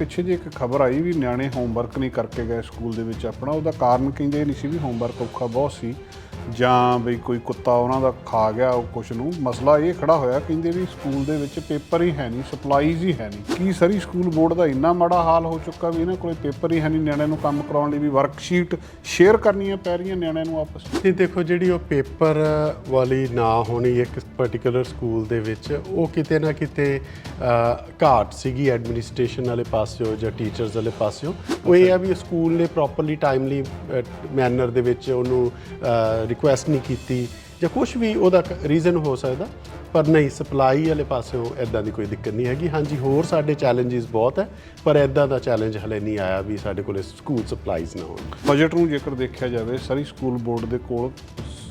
ਪਿੱਛੇ ਜੇ ਇੱਕ ਖਬਰ ਆਈ ਵੀ ਨਿਆਣੇ ਹੋਮਵਰਕ ਨਹੀਂ ਕਰਕੇ ਗਏ ਸਕੂਲ ਦੇ ਵਿੱਚ ਆਪਣਾ, ਉਹਦਾ ਕਾਰਨ ਕਹਿੰਦੇ ਇਹ ਨਹੀਂ ਸੀ ਵੀ ਹੋਮਵਰਕ ਔਖਾ ਬਹੁਤ ਸੀ, ਜਾਂ ਵੀ ਕੋਈ ਕੁੱਤਾ ਉਹਨਾਂ ਦਾ ਖਾ ਗਿਆ ਉਹ ਕੁਛ ਨੂੰ। ਮਸਲਾ ਇਹ ਖੜਾ ਹੋਇਆ, ਕਹਿੰਦੇ ਵੀ ਸਕੂਲ ਦੇ ਵਿੱਚ ਪੇਪਰ ਹੀ ਹੈ ਨਹੀਂ ਸਪਲਾਈਜ਼ ਹੀ ਹੈ ਨਹੀਂ। ਕੀ ਸਰੀ ਸਕੂਲ ਬੋਰਡ ਦਾ ਇੰਨਾ ਮਾੜਾ ਹਾਲ ਹੋ ਚੁੱਕਾ ਵੀ ਇਹਨਾਂ ਕੋਲੇ ਪੇਪਰ ਹੀ ਹੈ ਨਹੀਂ, ਨਿਆਣਿਆਂ ਨੂੰ ਕੰਮ ਕਰਾਉਣ ਲਈ ਵੀ ਵਰਕਸ਼ੀਟ ਸ਼ੇਅਰ ਕਰਨੀਆਂ ਪੈ ਰਹੀਆਂ ਨਿਆਣਿਆਂ ਨੂੰ ਆਪਸ 'ਚ ਇਹ ਦੇਖੋ ਜਿਹੜੀ ਉਹ ਪੇਪਰ ਵਾਲੀ ਨਾ ਹੋਣੀ ਇੱਕ ਪਾਰਟਿਕੂਲਰ ਸਕੂਲ ਦੇ ਵਿੱਚ, ਉਹ ਕਿਤੇ ਨਾ ਕਿਤੇ ਘਾਟ ਸੀਗੀ ਐਡਮਿਨਿਸਟ੍ਰੇਸ਼ਨ ਵਾਲੇ ਪਾਸ ਪਾਸਿਓ ਜਾਂ ਟੀਚਰਸ ਵਾਲੇ ਪਾਸਿਓ, ਉਹ ਇਹ ਆ ਵੀ ਸਕੂਲ ਨੇ ਪ੍ਰੋਪਰਲੀ ਟਾਈਮਲੀ ਮੈਨਰ ਦੇ ਵਿੱਚ ਉਹਨੂੰ ਰਿਕੁਐਸਟ ਨਹੀਂ ਕੀਤੀ ਜਾਂ ਕੁਝ ਵੀ ਉਹਦਾ ਰੀਜ਼ਨ ਹੋ ਸਕਦਾ, ਪਰ ਨਹੀਂ ਸਪਲਾਈ ਵਾਲੇ ਪਾਸਿਓਂ ਇਦਾਂ ਦੀ ਕੋਈ ਦਿੱਕਤ ਨਹੀਂ ਹੈਗੀ। ਹਾਂਜੀ, ਹੋਰ ਸਾਡੇ ਚੈਲੰਜਸ ਬਹੁਤ ਹੈ, ਪਰ ਇਦਾਂ ਦਾ ਚੈਲੰਜ ਹਲੇ ਨਹੀਂ ਆਇਆ ਵੀ ਸਾਡੇ ਕੋਲੇ ਸਕੂਲ ਸਪਲਾਈਜ਼ ਨਾ ਹੋਣ। ਬਜਟ ਨੂੰ ਜੇਕਰ ਦੇਖਿਆ ਜਾਵੇ, ਸਾਰੀ ਸਕੂਲ ਬੋਰਡ ਦੇ ਕੋਲ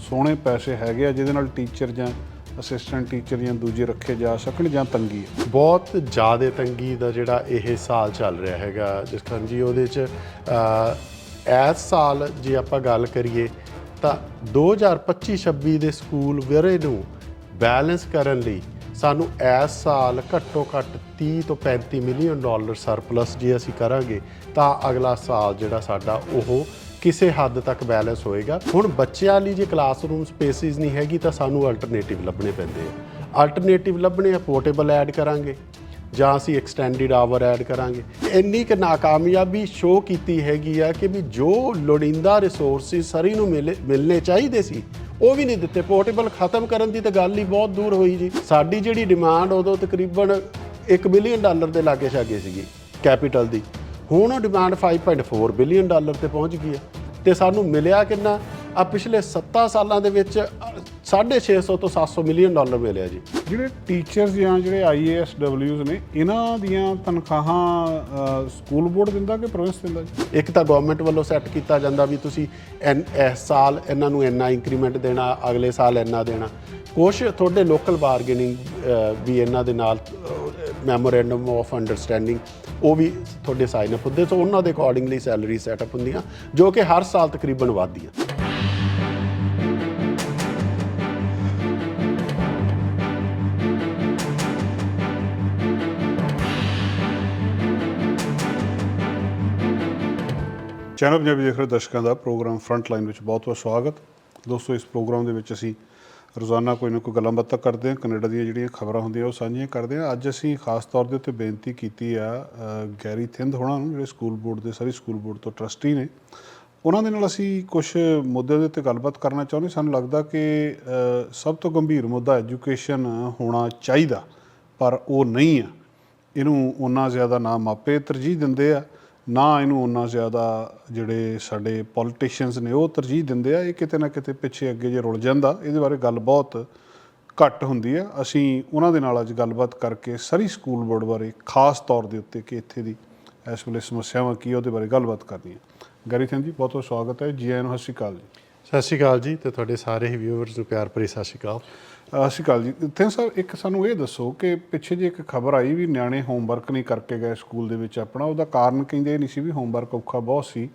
ਸੋਹਣੇ ਪੈਸੇ ਹੈਗੇ ਆ, ਜਿਹਦੇ ਨਾਲ ਟੀਚਰ ਜਾਂ ਅਸਿਸਟੈਂਟ ਟੀਚਰ ਜਾਂ ਦੂਜੇ ਰੱਖੇ ਜਾ ਸਕਣ ਜਾਂ ਤੰਗੀ ਹੈ? ਬਹੁਤ ਜ਼ਿਆਦਾ ਤੰਗੀ ਦਾ ਜਿਹੜਾ ਇਹ ਸਾਲ ਚੱਲ ਰਿਹਾ ਹੈਗਾ ਜਸਖਨ ਜੀ, ਉਹਦੇ ਚ ਇਸ ਸਾਲ ਜੇ ਆਪਾਂ ਗੱਲ ਕਰੀਏ ਤਾਂ 2025-26 ਦੇ ਸਕੂਲ ਵਿਰੇ ਨੂੰ ਬੈਲੈਂਸ ਕਰਨ ਲਈ ਸਾਨੂੰ ਇਸ ਸਾਲ ਘੱਟੋ ਘੱਟ 30 ਤੋਂ 35 ਮਿਲੀਅਨ ਡਾਲਰ ਸਰਪਲਸ ਜੇ ਅਸੀਂ ਕਰਾਂਗੇ ਤਾਂ ਅਗਲਾ ਸਾਲ ਜਿਹੜਾ ਸਾਡਾ ਉਹ ਕਿਸੇ ਹੱਦ ਤੱਕ ਬੈਲੈਂਸ ਹੋਏਗਾ। ਹੁਣ ਬੱਚਿਆਂ ਲਈ ਜੇ ਕਲਾਸਰੂਮ ਸਪੇਸਿਸ ਨਹੀਂ ਹੈਗੀ ਤਾਂ ਸਾਨੂੰ ਅਲਟਰਨੇਟਿਵ ਲੱਭਣੇ ਪੈਂਦੇ ਆ। ਅਲਟਰਨੇਟਿਵ ਲੱਭਣੇ ਆ ਪੋਰਟੇਬਲ ਐਡ ਕਰਾਂਗੇ, ਜਾਂ ਅਸੀਂ ਐਕਸਟੈਂਡਡ ਆਵਰ ਐਡ ਕਰਾਂਗੇ। ਇੰਨੀ ਕਿ ਨਾਕਾਮਯਾਬੀ ਸ਼ੋ ਕੀਤੀ ਹੈਗੀ ਆ ਕਿ ਵੀ ਜੋ ਲੋੜੀਂਦਾ ਰਿਸੋਰਸਿਸ ਸਰੀ ਨੂੰ ਮਿਲੇ ਮਿਲਨੇ ਚਾਹੀਦੇ ਸੀ, ਉਹ ਵੀ ਨਹੀਂ ਦਿੱਤੇ। ਪੋਰਟੇਬਲ ਖਤਮ ਕਰਨ ਦੀ ਤਾਂ ਗੱਲ ਹੀ ਬਹੁਤ ਦੂਰ ਹੋਈ ਜੀ। ਸਾਡੀ ਜਿਹੜੀ ਡਿਮਾਂਡ ਉਦੋਂ ਤਕਰੀਬਨ 1 ਬਿਲੀਅਨ ਡਾਲਰ ਦੇ ਲਾਗੇ ਛਾਗੇ ਸੀਗੀ ਕੈਪੀਟਲ ਦੀ। ਹੁਣ ਉਹ ਡਿਮਾਂਡ 5.4 ਬਿਲੀਅਨ ਡਾਲਰ ਤੇ ਪਹੁੰਚ ਗਈ ਹੈ ਤੇ ਸਾਨੂੰ ਮਿਲਿਆ ਕਿੰਨਾ? ਆ ਪਿਛਲੇ 7 ਸਾਲਾਂ ਦੇ ਵਿੱਚ ਅ, 650 ਤੋਂ 700 ਮਿਲੀਅਨ ਡਾਲਰ ਮਿਲਿਆ ਜੀ। ਜਿਹੜੇ ਟੀਚਰਸ ਜਾਂ ਜਿਹੜੇ ਆਈਏਐਸ ਡਬਲਯੂਜ਼ ਨੇ ਇਹਨਾਂ ਦੀਆਂ ਤਨਖਾਹਾਂ ਸਕੂਲ ਬੋਰਡ ਦਿੰਦਾ ਕਿ ਪ੍ਰੋਵਿੰਸ ਦਿੰਦਾ ਜੀ? ਇੱਕ ਤਾਂ ਗਵਰਨਮੈਂਟ ਵੱਲੋਂ ਸੈੱਟ ਕੀਤਾ ਜਾਂਦਾ ਵੀ ਤੁਸੀਂ ਇਸ ਸਾਲ ਇਹਨਾਂ ਨੂੰ ਇੰਨਾ ਇੰਕਰੀਮੈਂਟ ਦੇਣਾ ਅਗਲੇ ਸਾਲ ਇੰਨਾ ਦੇਣਾ। ਕੁਛ ਤੁਹਾਡੇ ਲੋਕਲ ਬਾਰਗੇਨਿੰਗ ਵੀ ਇਹਨਾਂ ਦੇ ਨਾਲ ਮੈਮੋਰੈਂਡਮ ਆਫ ਅੰਡਰਸਟੈਂਡਿੰਗ ਉਹ ਵੀ ਤੁਹਾਡੇ ਸਾਈਨ ਅਪ ਹੁੰਦੇ ਸੋ ਉਹਨਾਂ ਦੇ ਅਕੋਰਡਿੰਗਲੀ ਸੈਲਰੀ ਸੈਟਅਪ ਹੁੰਦੀਆਂ, ਜੋ ਕਿ ਹਰ ਸਾਲ ਤਕਰੀਬਨ ਵਧਦੀਆਂ। ਚੈਨਲ ਪੰਜਾਬੀ ਦੇਖ ਰਹੇ ਦਰਸ਼ਕਾਂ ਦਾ ਪ੍ਰੋਗਰਾਮ ਫਰੰਟ ਲਾਈਨ ਵਿੱਚ ਬਹੁਤ ਬਹੁਤ ਸਵਾਗਤ। ਦੋਸਤੋ, ਇਸ ਪ੍ਰੋਗਰਾਮ ਦੇ ਵਿੱਚ ਅਸੀਂ ਰੋਜ਼ਾਨਾ ਕੋਈ ਨਾ ਕੋਈ ਗੱਲਾਂ ਬਾਤਾਂ ਕਰਦੇ ਹਾਂ, ਕੈਨੇਡਾ ਦੀਆਂ ਜਿਹੜੀਆਂ ਖਬਰਾਂ ਹੁੰਦੀਆਂ, ਉਹ ਸਾਂਝੀਆਂ ਕਰਦੇ ਹਾਂ। ਅੱਜ ਅਸੀਂ ਖਾਸ ਤੌਰ ਦੇ ਉੱਤੇ ਬੇਨਤੀ ਕੀਤੀ ਆ ਗੈਰੀ ਥਿੰਦ ਹੋਣਾ ਨੂੰ, ਜਿਹੜੇ ਸਕੂਲ ਬੋਰਡ ਦੇ, ਸਾਰੀ ਸਕੂਲ ਬੋਰਡ ਤੋਂ ਟਰਸਟੀ ਨੇ। ਉਹਨਾਂ ਦੇ ਨਾਲ ਅਸੀਂ ਕੁਝ ਮੁੱਦਿਆਂ ਦੇ ਉੱਤੇ ਗੱਲਬਾਤ ਕਰਨਾ ਚਾਹੁੰਦੇ ਸਾਨੂੰ ਲੱਗਦਾ ਕਿ ਸਭ ਤੋਂ ਗੰਭੀਰ ਮੁੱਦਾ ਐਜੂਕੇਸ਼ਨ ਹੋਣਾ ਚਾਹੀਦਾ, ਪਰ ਉਹ ਨਹੀਂ ਆ। ਇਹਨੂੰ ਉਹਨਾਂ ਜ਼ਿਆਦਾ ਨਾ ਮਾਪੇ ਤਰਜੀਹ ਦਿੰਦੇ ਆ। ਨਾ ਇਹਨੂੰ ਉਹਨਾਂ ਜ਼ਿਆਦਾ ਜਿਹੜੇ ਸਾਡੇ ਪੋਲੀਟੀਸ਼ੀਅਨਸ ਨੇ, ਉਹ ਤਰਜੀਹ ਦਿੰਦੇ ਆ, ਇਹ ਕਿਤੇ ਨਾ ਕਿਤੇ ਪਿੱਛੇ ਅੱਗੇ ਜੇ ਰੁਲ ਜਾਂਦਾ, ਇਹਦੇ ਬਾਰੇ ਗੱਲ ਬਹੁਤ ਘੱਟ ਹੁੰਦੀ ਆ। ਅਸੀਂ ਉਹਨਾਂ ਦੇ ਨਾਲ ਅੱਜ ਗੱਲਬਾਤ ਕਰਕੇ ਸਰੀ ਸਕੂਲ ਬੋਰਡ ਬਾਰੇ ਖਾਸ ਤੌਰ ਦੇ ਉੱਤੇ ਕਿ ਇੱਥੇ ਦੀ ਇਸ ਵੇਲੇ ਸਮੱਸਿਆਵਾਂ ਕੀ ਉਹਦੇ ਬਾਰੇ ਗੱਲਬਾਤ ਕਰਨੀ ਆ। ਗਰੀ ਸਿੰਘ ਜੀ, ਬਹੁਤ ਬਹੁਤ ਸਵਾਗਤ ਹੈ। ਜੀ ਆਇਆਂ ਨੂੰ ਸਤਿ ਸ਼੍ਰੀ ਅਕਾਲ ਜੀ। ਸਤਿ ਸ਼੍ਰੀ ਅਕਾਲ ਜੀ ਤੇ ਤੁਹਾਡੇ ਸਾਰੇ ਹੀ ਵਿਊਅਰਸ ਨੂੰ ਪਿਆਰ ਭਰੀ ਸਤਿ ਸ਼੍ਰੀ ਅਕਾਲ। ਸਤਿ ਸ਼੍ਰੀ ਅਕਾਲ ਜੀ। ਥੈਂਕ ਸਰ, ਇੱਕ ਸਾਨੂੰ ਇਹ ਦੱਸੋ ਕਿ ਪਿੱਛੇ ਜੇ ਇੱਕ ਖਬਰ ਆਈ ਵੀ ਨਿਆਣੇ ਹੋਮਵਰਕ ਨਹੀਂ ਕਰਕੇ ਗਏ ਸਕੂਲ ਦੇ ਵਿੱਚ ਆਪਣਾ। ਉਹਦਾ ਕਾਰਨ ਕਹਿੰਦੇ ਇਹ ਨਹੀਂ ਸੀ ਵੀ ਹੋਮਵਰਕ ਔਖਾ ਬਹੁਤ ਸੀ।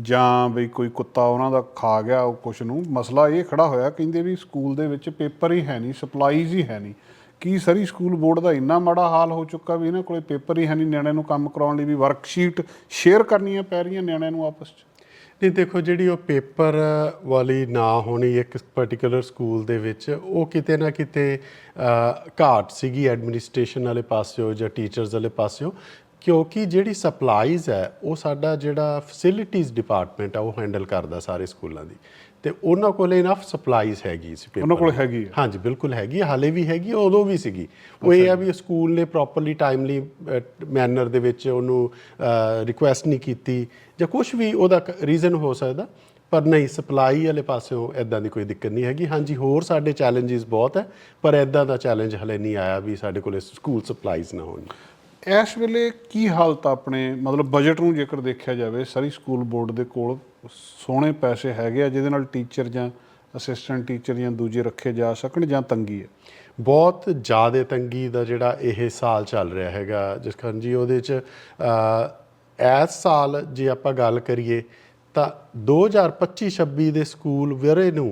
ਜਾਂ ਵੀ ਕੋਈ ਕੁੱਤਾ ਉਹਨਾਂ ਦਾ ਖਾ ਗਿਆ ਉਹ ਕੁਛ ਨੂੰ। ਮਸਲਾ ਇਹ ਖੜਾ ਹੋਇਆ, ਕਹਿੰਦੇ ਵੀ ਸਕੂਲ ਦੇ ਵਿੱਚ ਪੇਪਰ ਹੀ ਹੈ ਨਹੀਂ ਸਪਲਾਈਜ਼ ਹੀ ਹੈ ਨਹੀਂ। ਕੀ ਸਰੀ ਸਕੂਲ ਬੋਰਡ ਦਾ ਇੰਨਾ ਮਾੜਾ ਹਾਲ ਹੋ ਚੁੱਕਾ ਵੀ ਇਹਨਾਂ ਕੋਲੇ ਪੇਪਰ ਹੀ ਹੈ ਨਹੀਂ, ਨਿਆਣਿਆਂ ਨੂੰ ਕੰਮ ਕਰਾਉਣ ਲਈ ਵੀ ਵਰਕਸ਼ੀਟ ਸ਼ੇਅਰ ਕਰਨੀਆਂ ਪੈ ਰਹੀਆਂ ਨਿਆਣਿਆਂ ਨੂੰ ਆਪਸ 'ਚ? ਨਹੀਂ, ਦੇਖੋ ਜਿਹੜੀ ਉਹ ਪੇਪਰ ਵਾਲੀ ਨਾ ਹੋਣੀ ਇੱਕ ਪਾਰਟਿਕੂਲਰ ਸਕੂਲ ਦੇ ਵਿੱਚ, ਉਹ ਕਿਤੇ ਨਾ ਕਿਤੇ ਘਾਟ ਸੀਗੀ ਐਡਮਿਨਿਸਟ੍ਰੇਸ਼ਨ ਵਾਲੇ ਪਾਸਿਓ ਜਾਂ ਟੀਚਰਸ ਵਾਲੇ ਪਾਸਿਓ, ਕਿਉਂਕਿ ਜਿਹੜੀ ਸਪਲਾਈਜ਼ ਹੈ, ਉਹ ਸਾਡਾ ਜਿਹੜਾ ਫੈਸਿਲਿਟੀਜ਼ ਡਿਪਾਰਟਮੈਂਟ ਆ, ਉਹ ਹੈਂਡਲ ਕਰਦਾ ਸਾਰੇ ਸਕੂਲਾਂ ਦੀ। ਤੇ ਉਹਨਾਂ ਕੋਲ ਇਨਫ ਸਪਲਾਈਜ਼ ਹੈਗੀ ਸੀ paper ਉਹਨਾਂ ਕੋਲ। ਹੈਗੀ ਹੈ। ਹਾਂਜੀ ਬਿਲਕੁਲ ਹੈਗੀ ਹਾਲੇ ਵੀ ਹੈਗੀ ਉਦੋਂ ਵੀ ਸੀਗੀ। ਉਹ ਇਹ ਆ ਵੀ ਸਕੂਲ ਨੇ ਪ੍ਰੋਪਰਲੀ ਟਾਈਮਲੀ ਮੈਨਰ ਦੇ ਵਿੱਚ ਉਹਨੂੰ ਰਿਕੁਐਸਟ ਨਹੀਂ ਕੀਤੀ ਜਾਂ ਕੁਝ ਵੀ ਉਹਦਾ ਰੀਜ਼ਨ ਹੋ ਸਕਦਾ। ਪਰ ਨਹੀਂ ਸਪਲਾਈ ਵਾਲੇ ਪਾਸਿਓਂ ਇਦਾਂ ਦੀ ਕੋਈ ਦਿੱਕਤ ਨਹੀਂ ਹੈਗੀ। ਹਾਂਜੀ ਹੋਰ ਸਾਡੇ ਚੈਲੰਜਸ ਬਹੁਤ ਹੈ ਪਰ ਇਦਾਂ ਦਾ ਚੈਲੰਜ ਹਲੇ ਨਹੀਂ ਆਇਆ ਵੀ ਸਾਡੇ ਕੋਲੇ ਸਕੂਲ ਸਪਲਾਈਜ਼ ਨਾ ਹੋਣ। ਇਸ ਵੇਲੇ ਕੀ ਹਾਲਤ ਆਪਣੇ, ਮਤਲਬ ਬਜਟ ਨੂੰ ਜੇਕਰ ਦੇਖਿਆ ਜਾਵੇ, ਸਾਰੀ ਸਕੂਲ ਬੋਰਡ ਦੇ ਕੋਲ ਸੋਹਣੇ ਪੈਸੇ ਹੈਗੇ ਆ, ਜਿਹਦੇ ਨਾਲ ਟੀਚਰ ਜਾਂ ਅਸਿਸਟੈਂਟ ਟੀਚਰ ਜਾਂ ਦੂਜੇ ਰੱਖੇ ਜਾ ਸਕਣ ਜਾਂ ਤੰਗੀ ਹੈ ਬਹੁਤ ਜ਼ਿਆਦਾ ਤੰਗੀ ਦਾ ਜਿਹੜਾ ਇਹ ਸਾਲ ਚੱਲ ਰਿਹਾ ਹੈਗਾ ਜਿਸ ਜਸਖਨ ਜੀ, ਉਹਦੇ ਚ ਇਸ ਸਾਲ ਜੇ ਆਪਾਂ ਗੱਲ ਕਰੀਏ, ਤਾਂ 2025-26 ਦੇ ਸਕੂਲ ਵਿਰੇ ਨੂੰ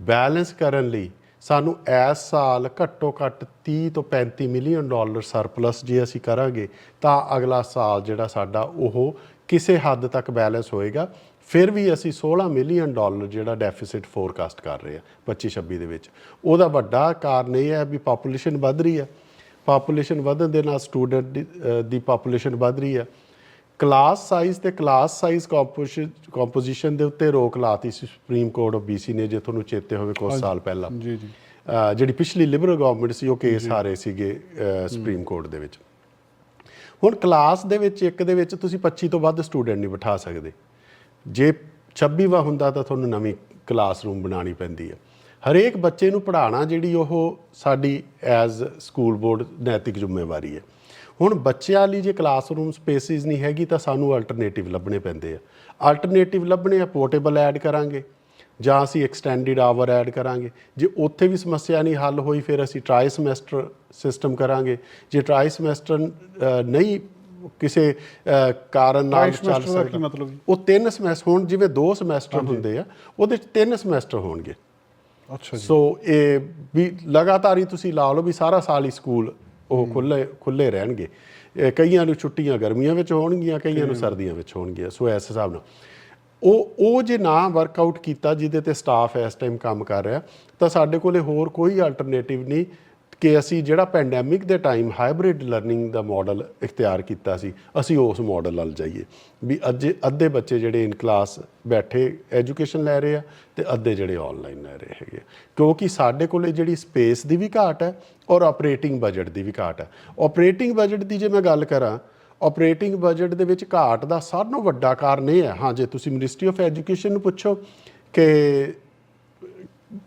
ਬੈਲੈਂਸ ਕਰਨ ਲਈ ਸਾਨੂੰ ਇਸ ਸਾਲ ਘੱਟੋ ਘੱਟ 30 ਤੋਂ 35 ਮਿਲੀਅਨ ਡਾਲਰ ਸਰਪਲਸ ਜੇ ਅਸੀਂ ਕਰਾਂਗੇ, ਤਾਂ ਅਗਲਾ ਸਾਲ ਜਿਹੜਾ ਸਾਡਾ ਉਹ ਕਿਸੇ ਹੱਦ ਤੱਕ ਬੈਲੈਂਸ ਹੋਏਗਾ। ਫਿਰ ਵੀ ਅਸੀਂ 16 ਮਿਲੀਅਨ ਡਾਲਰ ਜਿਹੜਾ ਡੈਫਿਸਿਟ ਫੋਰਕਾਸਟ ਕਰ ਰਹੇ ਹਾਂ 25 26 ਦੇ ਵਿੱਚ। ਉਹਦਾ ਵੱਡਾ ਕਾਰਨ ਇਹ ਹੈ ਵੀ ਪਾਪੂਲੇਸ਼ਨ ਵੱਧ ਰਹੀ ਹੈ। ਪਾਪੂਲੇਸ਼ਨ ਵਧਣ ਦੇ ਨਾਲ ਸਟੂਡੈਂਟ ਦੀ ਪਾਪੂਲੇਸ਼ਨ ਵੱਧ ਰਹੀ ਹੈ। ਕਲਾਸ ਸਾਈਜ਼ ਤੇ ਕਲਾਸ ਸਾਈਜ਼ ਕੰਪੋਜੀਸ਼ਨ ਦੇ ਉੱਤੇ ਰੋਕ ਲਾਤੀ ਸੀ ਸੁਪਰੀਮ ਕੋਰਟ ਆਫ BC ਨੇ ਜੇ ਤੁਹਾਨੂੰ ਚੇਤੇ ਹੋਵੇ ਕੁਝ ਸਾਲ ਪਹਿਲਾਂ। ਜੀ ਜੀ। ਜਿਹੜੀ ਪਿਛਲੀ ਲਿਬਰਲ ਗਵਰਨਮੈਂਟ ਸੀ ਉਹ ਕੇਸ ਹਾਰੇ ਸੀਗੇ ਸੁਪਰੀਮ ਕੋਰਟ ਦੇ ਵਿੱਚ। ਹੁਣ ਕਲਾਸ ਦੇ ਵਿੱਚ ਇੱਕ ਦੇ ਵਿੱਚ ਤੁਸੀਂ 25 ਤੋਂ ਵੱਧ ਸਟੂਡੈਂਟ ਨਹੀਂ ਬਿਠਾ ਸਕਦੇ। ਜੇ 26ਵਾਂ ਹੁੰਦਾ ਤਾਂ ਤੁਹਾਨੂੰ ਨਵੀਂ ਕਲਾਸਰੂਮ ਬਣਾਉਣੀ ਪੈਂਦੀ ਹੈ ਹਰੇਕ ਬੱਚੇ ਨੂੰ ਪੜ੍ਹਾਉਣਾ ਜਿਹੜੀ ਉਹ ਸਾਡੀ ਐਜ਼ ਸਕੂਲ ਬੋਰਡ ਨੈਤਿਕ ਜ਼ਿੰਮੇਵਾਰੀ ਹੈ ਹੁਣ ਬੱਚਿਆਂ ਲਈ ਜੇ ਕਲਾਸਰੂਮ ਸਪੇਸਿਸ ਨਹੀਂ ਹੈਗੀ ਤਾਂ ਸਾਨੂੰ ਅਲਟਰਨੇਟਿਵ ਲੱਭਣੇ ਪੈਂਦੇ ਆ। ਅਲਟਰਨੇਟਿਵ ਲੱਭਣੇ ਆ ਪੋਰਟੇਬਲ ਐਡ ਕਰਾਂਗੇ ਜਾਂ ਅਸੀਂ ਐਕਸਟੈਂਡਡ ਆਵਰ ਐਡ ਕਰਾਂਗੇ। ਜੇ ਉੱਥੇ ਵੀ ਸਮੱਸਿਆ ਨਹੀਂ ਹੱਲ ਹੋਈ ਫਿਰ ਅਸੀਂ ਟਰਾਈ ਸਮੈਸਟਰ ਸਿਸਟਮ ਕਰਾਂਗੇ। ਜੇ ਟਰਾਈ ਸਮੈਸਟਰ ਨਹੀਂ ਕਿਸੇ ਕਾਰਨ ਨਾਲ ਚੱਲ ਸਕਦਾ? ਉਹ ਤਿੰਨ ਸਮੈਸਟਰ ਹੁਣ ਜਿਵੇਂ ਦੋ ਸਮੈਸਟਰ ਹੁੰਦੇ ਆ ਉਹਦੇ ਚ ਤਿੰਨ ਸਮੈਸਟਰ ਹੋਣਗੇ। ਅੱਛਾ ਜੀ। ਸੋ ਇਹ ਵੀ ਲਗਾਤਾਰ ਹੀ ਤੁਸੀਂ ਲਾ ਲਓ ਵੀ ਸਾਰਾ ਸਾਲ ਹੀ ਸਕੂਲ ਉਹ ਖੁੱਲੇ ਖੁੱਲੇ ਰਹਿਣਗੇ। ਕਈਆਂ ਨੂੰ ਛੁੱਟੀਆਂ ਗਰਮੀਆਂ ਵਿੱਚ ਹੋਣਗੀਆਂ ਕਈਆਂ ਨੂੰ ਸਰਦੀਆਂ ਵਿੱਚ ਹੋਣਗੀਆਂ ਸੋ ਇਸ ਹਿਸਾਬ ਨਾਲ। ਉਹ ਉਹ ਜੇ ਨਾ ਵਰਕਆਊਟ ਕੀਤਾ ਜਿਹਦੇ ਤੇ ਸਟਾਫ ਇਸ ਟਾਈਮ ਕੰਮ ਕਰ ਰਿਹਾ ਤਾਂ ਸਾਡੇ ਕੋਲੇ ਹੋਰ ਕੋਈ ਅਲਟਰਨੇਟਿਵ ਨਹੀਂ ਕਿ ਅਸੀਂ ਜਿਹੜਾ ਪੈਂਡੈਮਿਕ ਦੇ ਟਾਈਮ ਹਾਈਬ੍ਰਿਡ ਲਰਨਿੰਗ ਦਾ ਮਾਡਲ ਇਖਤਿਆਰ ਕੀਤਾ ਸੀ, ਅਸੀਂ ਉਸ ਮਾਡਲ ਵੱਲ ਜਾਈਏ ਵੀ ਅੱਜ ਅੱਧੇ ਬੱਚੇ ਜਿਹੜੇ ਇਨ ਕਲਾਸ ਬੈਠੇ ਐਜੂਕੇਸ਼ਨ ਲੈ ਰਹੇ ਆ ਤੇ ਅੱਧੇ ਜਿਹੜੇ ਆਨਲਾਈਨ ਲੈ ਰਹੇ ਹੈਗੇ ਆ। ਕਿਉਂਕਿ ਸਾਡੇ ਕੋਲੇ ਜਿਹੜੀ ਸਪੇਸ ਦੀ ਵੀ ਘਾਟ ਹੈ ਔਰ ਆਪਰੇਟਿੰਗ ਬਜਟ ਦੀ ਵੀ ਘਾਟ ਹੈ ਆਪਰੇਟਿੰਗ ਬਜਟ ਦੀ ਜੇ ਮੈਂ ਗੱਲ ਕਰਾਂ ਆਪਰੇਟਿੰਗ ਬਜਟ ਦੇ ਵਿੱਚ ਘਾਟ ਦਾ ਸਭ ਨਾਲੋਂ ਵੱਡਾ ਕਾਰਨ ਇਹ ਹੈ, ਹਾਂ, ਜੇ ਤੁਸੀਂ ਮਿਨਿਸਟਰੀ ਆਫ ਐਜੂਕੇਸ਼ਨ ਨੂੰ ਪੁੱਛੋ ਕਿ